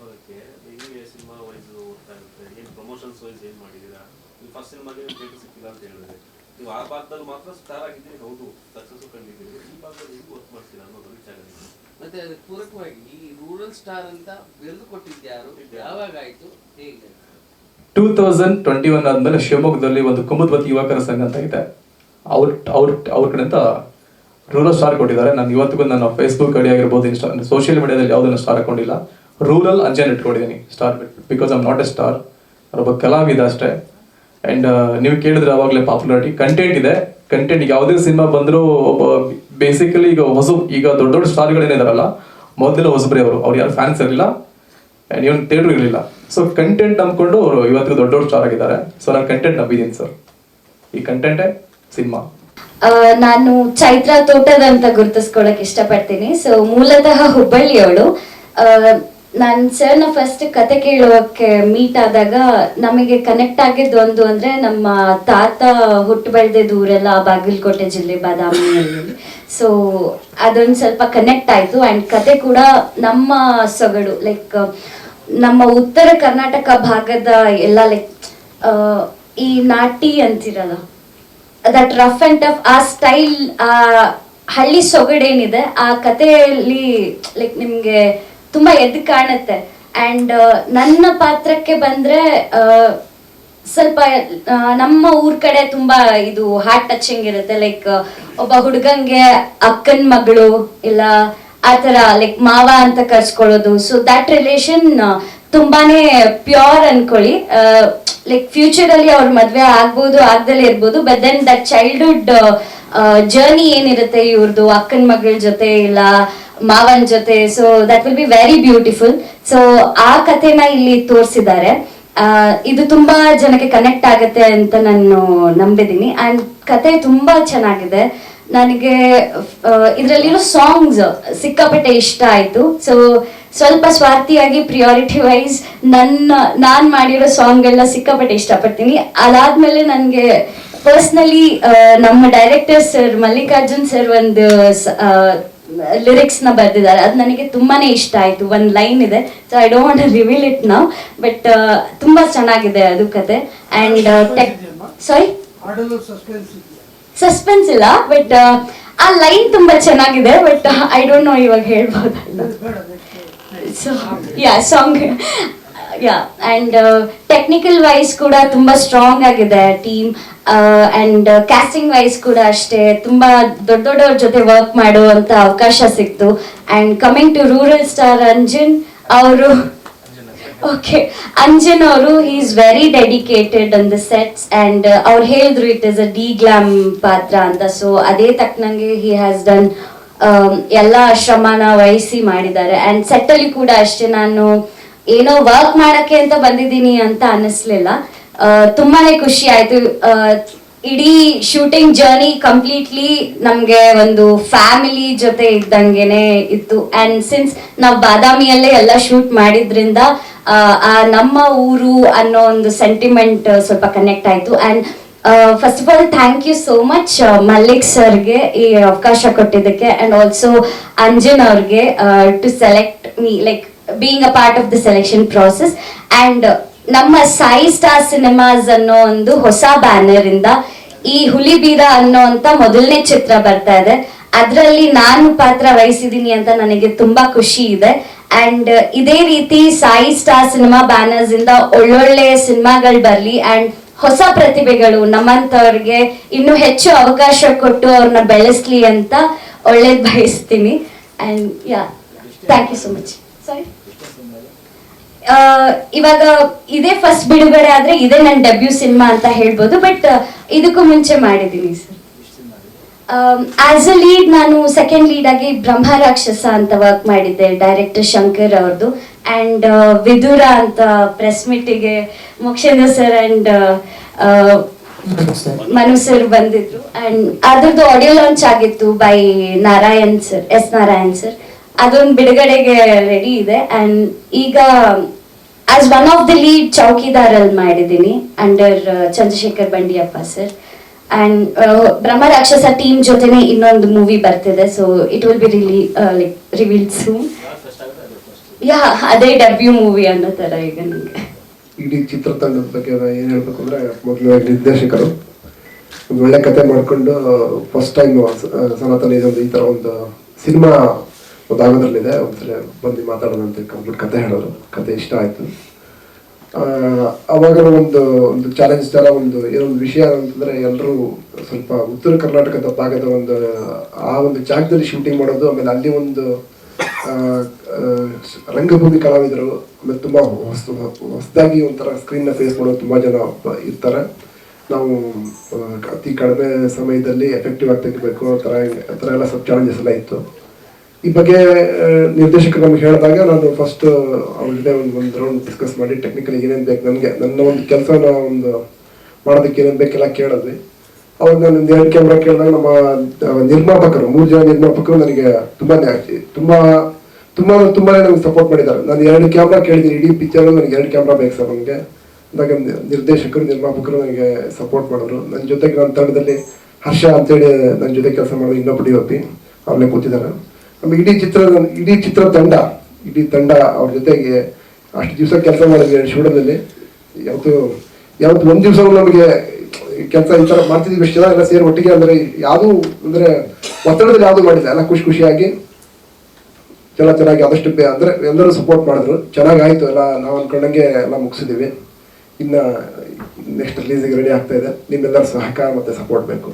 ಭಾಗಕ್ಕೆ ಹೆಂಗೆ ಸಿನಿಮಾ ವೈಸ್ ಓದ್ತಾ ಇರುತ್ತೆ. ಏನು ಪ್ರಮೋಷನ್ಸ್ ವೈಸ್ ಏನು ಮಾಡಿದ್ದೀರಾ ನೀವು ಫಸ್ಟ್ ಸಿನಿಮಾಗೆ ಡೇಟ್ ಸಿಕ್ಕಿಲ್ಲ ಅಂತ ಹೇಳಿದ್ರೆ. ನೀವು ಆ ಭಾಗದಲ್ಲಿ ಮಾತ್ರ ಸ್ಟಾರ್ ಆಗಿದ್ದೀರಿ ಹೌದು. ಸಕ್ಸಸ್ ಕಂಡಿದ್ದೀರಿ. ಈ ಭಾಗದಲ್ಲಿ ಹೆಂಗೆ ವರ್ಕ್ ಮಾಡ್ತೀರಾ ಅನ್ನೋದು ವಿಚಾರ. ಮತ್ತೆ ಅದಕ್ಕೆ ಪೂರಕವಾಗಿ ಈ ರೂರಲ್ ಸ್ಟಾರ್ ಅಂತ ಬೆರೆದು ಕೊಟ್ಟಿದ್ದ್ಯಾರು ಯಾವಾಗ ಆಯಿತು? ಹೇಗೆ? ಟೂ ತೌಸಂಡ್ ಟ್ವೆಂಟಿ ಒನ್ ಆದಮೇಲೆ ಶಿವಮೊಗ್ಗದಲ್ಲಿ ಒಂದು ಕುಮುದ್ವತಿ ಯುವಕರ ಸಂಘ ಅಂತ ಇದೆ. ಅವ್ರ ಅವ್ರ ಅವ್ರ ಕಡೆಯಿಂದ ರೂರಲ್ ಸ್ಟಾರ್ ಕೊಟ್ಟಿದ್ದಾರೆ. ನಾನು ಇವತ್ತಿಗೂ ನಾನು ಫೇಸ್ಬುಕ್ ಅಡಿ ಆಗಿರ್ಬೋದು ಇನ್ಸ್ಟಾ ಸೋಷಿಯಲ್ ಮೀಡಿಯಾದಲ್ಲಿ ಯಾವುದನ್ನು ಸ್ಟಾರ್ ಹಾಕೊಂಡಿಲ್ಲ. ರೂರಲ್ ಅಂಜನ್ ಇಟ್ಕೊಂಡಿದ್ದೀನಿ star because I'm not a star ಒಬ್ಬ ಕಲಾವಿದ ಅಷ್ಟೇ. ಆ್ಯಂಡ್ ನೀವು ಕೇಳಿದ್ರೆ ಅವಾಗಲೇ ಪಾಪ್ಯುಲಾರಿಟಿ ಕಂಟೆಂಟ್ ಇದೆ. ಕಂಟೆಂಟ್ ಯಾವುದೇ ಸಿನಿಮಾ ಬಂದರೂ ಒಬ್ಬ ಬೇಸಿಕಲಿ ಈಗ ಹೊಸ, ಈಗ ದೊಡ್ಡ ದೊಡ್ಡ ಸ್ಟಾರ್ಗಳೇನಿದಾರಲ್ಲ ಮೊದಲೆಲ್ಲ ಹೊಸಬ್ರಿ ಅವರು. ಅವ್ರು ಯಾರು ಫ್ಯಾನ್ಸ್ ಇರಲಿಲ್ಲ. ಆ್ಯಂಡ್ ಇವನ್ ಥಿಯೇಟ್ರ್ ಇರಲಿಲ್ಲ. ಸೊ ಕಂಟೆಂಟ್ ನಂಬ್ಕೊಂಡು ಅವರು ಇವತ್ತಿಗೆ ದೊಡ್ಡ ದೊಡ್ಡ ಸ್ಟಾರ್ ಆಗಿದ್ದಾರೆ. ಸೊ ನಾನು ಕಂಟೆಂಟ್ ನಂಬಿದ್ದೀನಿ ಸರ್ ಈ ಕಂಟೆಂಟೇ ಸಿನಿಮಾ ನಾನು ಚೈತ್ರ ತೋಟದ ಅಂತ ಗುರುತಿಸ್ಕೊಳಕ್ ಇಷ್ಟಪಡ್ತೀನಿ. ಸೊ ಮೂಲತಃ ಹುಬ್ಬಳ್ಳಿಯವಳು. ನಾನು ಸರ್ನ ಫಸ್ಟ್ ಕತೆ ಕೇಳೋಕೆ ಮೀಟ್ ಆದಾಗ ನಮಗೆ ಕನೆಕ್ಟ್ ಆಗಿದ್ದು ಒಂದು ಅಂದ್ರೆ ನಮ್ಮ ತಾತ ಹುಟ್ಟು ಬೆಳೆದಿದ್ದು ಊರೆಲ್ಲ ಬಾಗಲಕೋಟೆ ಜಿಲ್ಲೆ ಬಾದಾಮಿಯಲ್ಲಿ. ಸೊ ಅದೊಂದು ಸ್ವಲ್ಪ ಕನೆಕ್ಟ್ ಆಯ್ತು. ಅಂಡ್ ಕತೆ ಕೂಡ ನಮ್ಮ ಸೊಗಡು ಲೈಕ್ ನಮ್ಮ ಉತ್ತರ ಕರ್ನಾಟಕ ಭಾಗದ ಎಲ್ಲ ಲೈಕ್ ಈ ನಾಟಿ ಅಂತಿರಲ್ಲ ದಟ್ ರಫ್ ಅಂಡ್ ಟಫ್ ಆ ಸ್ಟೈಲ್ ಆ ಹಳ್ಳಿ ಸೊಗಡೇನಿದೆ, ಆ ಕಥೆಯಲ್ಲಿ ಲೈಕ್ ನಿಮ್ಗೆ ತುಂಬಾ ಎದ್ದು ಕಾಣುತ್ತೆ. ಅಂಡ್ ನನ್ನ ಪಾತ್ರಕ್ಕೆ ಬಂದ್ರೆ ಸ್ವಲ್ಪ ನಮ್ಮ ಊರ್ ಕಡೆ ತುಂಬಾ ಇದು ಹಾರ್ಟ್ ಟಚಿಂಗ್ ಇರುತ್ತೆ. ಲೈಕ್ ಒಬ್ಬ ಹುಡುಗಂಗೆ ಅಕ್ಕನ ಮಗಳು, ಇಲ್ಲ ಆತರ ಲೈಕ್ ಮಾವ ಅಂತ ಕರ್ಸ್ಕೊಳ್ಳೋದು. ಸೊ ದಟ್ ರಿಲೇಷನ್ ತುಂಬಾನೇ ಪ್ಯೂರ್ ಅನ್ಕೊಳ್ಳಿ. ಲೈಕ್ ಫ್ಯೂಚರ್ ಅಲ್ಲಿ ಅವ್ರ ಮದ್ವೆ ಆಗ್ಬೋದು, ಆಗ್ದಲೇ ಇರ್ಬೋದು but then that childhood journey ಏನಿರುತ್ತೆ ಇವ್ರದ್ದು ಅಕ್ಕನ ಮಗಳ ಜೊತೆ ಇಲ್ಲ, ಮಾವನ್ ಜೊತೆ so that will be very beautiful so ಆ ಕಥೆನ ಇಲ್ಲಿ ತೋರಿಸಿದ್ದಾರೆ. ಇದು ತುಂಬಾ ಜನಕ್ಕೆ ಕನೆಕ್ಟ್ ಆಗುತ್ತೆ ಅಂತ ನಾನು ನಂಬಿದ್ದೀನಿ. ಅಂಡ್ ಕತೆ ತುಂಬಾ ಚೆನ್ನಾಗಿದೆ. ನನಗೆ ಇದರಲ್ಲಿರೋ ಸಾಂಗ್ಸ್ ಸಿಕ್ಕಾಪಟ್ಟೆ ಇಷ್ಟ ಆಯ್ತು. ಸೊ ಸ್ವಲ್ಪ ಸ್ವಾರ್ಥಿಯಾಗಿ ಪ್ರಿಯಾರಿಟಿ ವೈಸ್ ನನ್ನ ನಾನ್ ಮಾಡಿರೋ ಸಾಂಗ್ಗಳನ್ನ ಸಿಕ್ಕಾಪಟ್ಟೆ ಇಷ್ಟಪಡ್ತೀನಿ. ಅದಾದ್ಮೇಲೆ ನನಗೆ ಪರ್ಸ್ನಲಿ ನಮ್ಮ ಡೈರೆಕ್ಟರ್ ಸರ್ ಮಲ್ಲಿಕಾರ್ಜುನ್ ಸರ್ ಒಂದು ಲಿರಿಕ್ಸ್ನ ಬರೆದಿದ್ದಾರೆ. ಅದು ನನಗೆ ತುಂಬಾನೇ ಇಷ್ಟ ಆಯ್ತು. ಒಂದ್ ಲೈನ್ ಇದೆ. So I don't reveal it ನಾವು ಬಟ್ ತುಂಬಾ ಚೆನ್ನಾಗಿದೆ ಅದು ಕತೆ. ಅಂಡ್ ಟೆಕ್ ಸಾರಿ ಸಸ್ಪೆನ್ಸ್ ಇಲ್ಲ ಬಟ್ ಆ ಲೈನ್ ತುಂಬಾ ಚೆನ್ನಾಗಿದೆ ಬಟ್ ಐ ಡೋಂಟ್ ನೋ ಇವಾಗ ಹೇಳ್ಬೋದಲ್ಲ so yeah song yeah and technical wise ಕೂಡ ತುಂಬಾ ಸ್ಟ್ರಾಂಗ್ ಆಗಿದೆ ಟೀಮ್ ಅಂಡ್ ಕ್ಯಾಸ್ಟಿಂಗ್ ವೈಸ್ ಕೂಡ ಅಷ್ಟೇ ತುಂಬಾ ದೊಡ್ಡ ದೊಡ್ಡವ್ರ ಜೊತೆ ವರ್ಕ್ ಮಾಡುವಂಥ ಅವಕಾಶ ಸಿಕ್ತು. And coming to rural star Anjan ಅವರು ಓಕೆ ಅಂಜನ್ ಅವರು he is very dedicated on the sets and ಅವ್ರು ಹೇಳಿದ್ರು it is a de glam ಪಾತ್ರ ಅಂತ. ಸೊ ಅದೇ ತಕ್ಕನಂಗೆ ಹಿ ಹ್ಯಾಸ್ ಡನ್ ಎಲ್ಲ ಶ್ರಮನ ವಹಿಸಿ ಮಾಡಿದ್ದಾರೆ. ಅಂಡ್ ಸೆಟ್ ಅಲ್ಲಿ ಕೂಡ ಅಷ್ಟೇ ನಾನು ಏನೋ ವರ್ಕ್ ಮಾಡಕ್ಕೆ ಅಂತ ಬಂದಿದ್ದೀನಿ ಅಂತ ಅನ್ನಿಸ್ಲಿಲ್ಲ. ಆ, ತುಂಬಾನೇ ಖುಷಿ ಆಯ್ತು. ಆ, ಇಡೀ ಶೂಟಿಂಗ್ ಜರ್ನಿ ಕಂಪ್ಲೀಟ್ಲಿ ನಮ್ಗೆ ಒಂದು ಫ್ಯಾಮಿಲಿ ಜೊತೆ ಇದ್ದಂಗೆನೆ ಇತ್ತು. ಅಂಡ್ ಸಿನ್ಸ್ ನಾವು ಬಾದಾಮಿಯಲ್ಲೇ ಎಲ್ಲ ಶೂಟ್ ಮಾಡಿದ್ರಿಂದ ಆ, ಆ ನಮ್ಮ ಊರು ಅನ್ನೋ ಒಂದು ಸೆಂಟಿಮೆಂಟ್ ಸ್ವಲ್ಪ ಕನೆಕ್ಟ್ ಆಯ್ತು. And first of all thank you so much Mallik ಸರ್ಗೆ ಈ ಅವಕಾಶ ಕೊಟ್ಟಿದ್ದಕ್ಕೆ ಅಂಡ್ ಆಲ್ಸೋ ಅಂಜನ್ ಅವ್ರಿಗೆ to select me like being a part of the selection process and ನಮ್ಮ ಸಾಯಿ ಸ್ಟಾರ್ ಸಿನಿಮಾಸ್ ಅನ್ನೋ ಒಂದು ಹೊಸ ಬ್ಯಾನರ್ ಇಂದ ಈ ಹುಲಿಬೀರ ಅನ್ನೋ ಅಂತ ಮೊದಲನೇ ಚಿತ್ರ ಬರ್ತಾ ಇದೆ. ಅದರಲ್ಲಿ ನಾನು ಪಾತ್ರ ವಹಿಸಿದ್ದೀನಿ ಅಂತ ನನಗೆ ತುಂಬಾ ಖುಷಿ ಇದೆ. ಅಂಡ್ ಇದೇ ರೀತಿ ಸಾಯಿ ಸ್ಟಾರ್ ಸಿನಿಮಾ ಬ್ಯಾನರ್ಸ್ ಇಂದ ಒಳ್ಳೊಳ್ಳೆ ಸಿನಿಮಾಗಳು ಬರ್ಲಿ. ಅಂಡ್ ಹೊಸ ಪ್ರತಿಭೆಗಳು ನಮ್ಮಂತವ್ರಿಗೆ ಇನ್ನೂ ಹೆಚ್ಚು ಅವಕಾಶ ಕೊಟ್ಟು ಅವ್ರನ್ನ ಬೆಳೆಸ್ಲಿ ಅಂತ ಒಳ್ಳೇದ್ ಬಯಸ್ತೀನಿ. And yeah thank you so much sorry ಇವಾಗ ಇದೇ ಫಸ್ಟ್ ಬಿಡುಗಡೆ ಆದ್ರೆ ಇದೇ ನನ್ನ ಡೆಬ್ಯೂ ಸಿನಿಮಾ ಅಂತ ಹೇಳ್ಬೋದು ಬಟ್ ಇದಕ್ಕೂ ಮುಂಚೆ ಮಾಡಿದ್ದೀನಿ ಸರ್ ಆಸ್ ಅ ಲೀಡ್ ನಾನು ಸೆಕೆಂಡ್ ಲೀಡ್ ಆಗಿ ಬ್ರಹ್ಮ ರಾಕ್ಷಸ ಅಂತ ವರ್ಕ್ ಮಾಡಿದ್ದೆ ಡೈರೆಕ್ಟರ್ ಶಂಕರ್ ಅವ್ರದ್ದು ಅಂಡ್ ವಿದುರ ಅಂತ press ಮೀಟಿಗೆ Mokshendra sir and Manu sir ಬಂದಿದ್ರು. ಅಂಡ್ ಅದ್ರದ್ದು ಆಡಿಯೋ ಲಾಂಚ್ ಆಗಿತ್ತು by Narayan sir S Narayan sir ಅದೊಂದು ಬಿಡುಗಡೆಗೆ ರೆಡಿ ಇದೆ. ಅಂಡ್ ಈಗ as one of the lead Chowkidar ಅಲ್ಲಿ ಮಾಡಿದ್ದೀನಿ under Chandrashekhar Bandiyappa sir and Brahma Rakshasa team ಜೊತೆನೆ ಇನ್ನೊಂದು ಮೂವಿ ಬರ್ತಿದೆ. So it will be really like reveal soon yeah, ಅದೇ ಡೆಬ್ಯೂ ಮೂವಿ ಅನ್ನೋ ತರ ಈಗ ನನಗೆ. ಇಡೀ ಚಿತ್ರತಂಡದ ಬಗ್ಗೆ ಏನು ಹೇಳಬೇಕು ಅಂದ್ರೆ, ಮೊದಲು ನಿರ್ದೇಶಕರು. ಒಂದು ಒಳ್ಳೆ ಕತೆ ಮಾಡ್ಕೊಂಡು ಫಸ್ಟ್ ಟೈಮ್ ಸನಾತನ ಇದೊಂದು ಈ ಥರ ಒಂದು ಸಿನಿಮಾ ಒಂದು ಆಗೋದ್ರಲ್ಲಿದೆ ಒಂದ್ಸಲ ಬಂದು ಮಾತಾಡೋಣ ಅಂತ ಕಂಪ್ಲೀಟ್ ಕತೆ ಹೇಳೋರು. ಕತೆ ಇಷ್ಟ ಆಯ್ತು. ಅವಾಗ ಒಂದು ಒಂದು ಚಾಲೆಂಜ್ ತರ ಒಂದು ಏನೊಂದು ವಿಷಯ ಅಂತಂದ್ರೆ ಎಲ್ಲರೂ ಸ್ವಲ್ಪ ಉತ್ತರ ಕರ್ನಾಟಕದ ಭಾಗದ ಒಂದು, ಆ ಒಂದು ಜಾಗದಲ್ಲಿ ಶೂಟಿಂಗ್ ಮಾಡೋದು, ಆಮೇಲೆ ಅಲ್ಲಿ ಒಂದು ರಂಗಭೂಮಿ ಕಲಾವಿದರು ಆಮೇಲೆ ತುಂಬ ಹೊಸ ಹೊಸದಾಗಿ ಒಂಥರ ಸ್ಕ್ರೀನ್ನ ಫೇಸ್ ಮಾಡೋದು ತುಂಬಾ ಜನ ಇರ್ತಾರೆ. ನಾವು ಅತಿ ಕಡಿಮೆ ಸಮಯದಲ್ಲಿ ಎಫೆಕ್ಟಿವ್ ಆಗಿ ತೆಗಿಬೇಕು ಆ ಥರ ಆ ಥರ ಎಲ್ಲ ಸ್ವಲ್ಪ ಚಾಲೆಂಜಸ್ ಎಲ್ಲ ಇತ್ತು. ಈ ಬಗ್ಗೆ ನಿರ್ದೇಶಕರು ನಮ್ಗೆ ಹೇಳಿದಾಗ ನಾನು ಫಸ್ಟ್ ಅವ್ರ ಜೊತೆ ಒಂದು ಒಂದು ರೌಂಡ್ ಡಿಸ್ಕಸ್ ಮಾಡಿ ಟೆಕ್ನಿಕಲಿ ಏನೇನು ಬೇಕು ನನಗೆ ನನ್ನ ಒಂದು ಕೆಲಸನ ಒಂದು ಮಾಡೋದಕ್ಕೆ ಏನೇನು ಬೇಕೆಲ್ಲ ಕೇಳಿದ್ವಿ. ಅವಾಗ ನಾನು ಎರಡು ಕ್ಯಾಮ್ರಾ ಕೇಳಿದಾಗ ನಮ್ಮ ನಿರ್ಮಾಪಕರು ಮೂರು ಜನ ನಿರ್ಮಾಪಕರು ನನಗೆ ತುಂಬಾನೇ ತುಂಬಾ ತುಂಬಾ, ತುಂಬಾನೇ ನನಗೆ ಸಪೋರ್ಟ್ ಮಾಡಿದ್ದಾರೆ. ನಾನು ಎರಡು ಕ್ಯಾಮ್ರಾ ಕೇಳಿದ್ದೀನಿ, ಇಡೀ ಪಿಕ್ಚರ್ ನನಗೆ ಎರಡು ಕ್ಯಾಮ್ರಾ ಬೇಕು ಸರ್ ನನಗೆ ಅಂದಾಗ ನಿರ್ದೇಶಕರು, ನಿರ್ಮಾಪಕರು ನನಗೆ ಸಪೋರ್ಟ್ ಮಾಡಿದ್ರು. ನನ್ನ ಜೊತೆಗೆ ನನ್ನ ತಂಡದಲ್ಲಿ ಹರ್ಷ ಅಂತೇಳಿ ನನ್ನ ಜೊತೆ ಕೆಲಸ ಮಾಡೋ ಇನ್ನೊಬ್ಬ ಡಿ ಒ ಪಿ ಅವ್ರನ್ನೇ ಕೂತಿದ್ದಾರೆ. ನಮಗೆ ಇಡೀ ಚಿತ್ರ ಇಡೀ ಚಿತ್ರ ತಂಡ, ಇಡೀ ತಂಡ ಅವ್ರ ಜೊತೆಗೆ ಅಷ್ಟು ದಿವಸ ಕೆಲಸ ಮಾಡಿದ್ವಿ ಶೂಡದಲ್ಲಿ ಯಾವತ್ತು ಯಾವತ್ತು ಒಂದು ದಿವಸ ನಮಗೆ ಕೆಲಸ ಈ ಥರ ಮಾಡ್ತಿದ್ವಿ. ಎಷ್ಟು ಜನ ಎಲ್ಲ ಸೇರಿ ಒಟ್ಟಿಗೆ ಅಂದರೆ ಯಾವುದು ಅಂದರೆ ಒತ್ತಡದಲ್ಲಿ ಯಾವುದು ಮಾಡಿಲ್ಲ. ಎಲ್ಲ ಖುಷಿ ಖುಷಿಯಾಗಿ ಎಲ್ಲ ಚೆನ್ನಾಗಿ ಆದಷ್ಟು ಬೇ ಅಂದರೆ ಎಲ್ಲರೂ ಸಪೋರ್ಟ್ ಮಾಡಿದ್ರು. ಚೆನ್ನಾಗಾಯಿತು. ಎಲ್ಲ ನಾವು ಅಂದ್ಕೊಂಡಂಗೆ ಎಲ್ಲ ಮುಗಿಸಿದ್ದೀವಿ ಇನ್ನು ನೆಕ್ಸ್ಟ್ ರಿಲೀಸಿಗೆ ರೆಡಿ ಆಗ್ತಾ ಇದೆ. ನಿಮ್ಮೆಲ್ಲರ ಸಹಕಾರ ಮತ್ತು ಸಪೋರ್ಟ್ ಬೇಕು.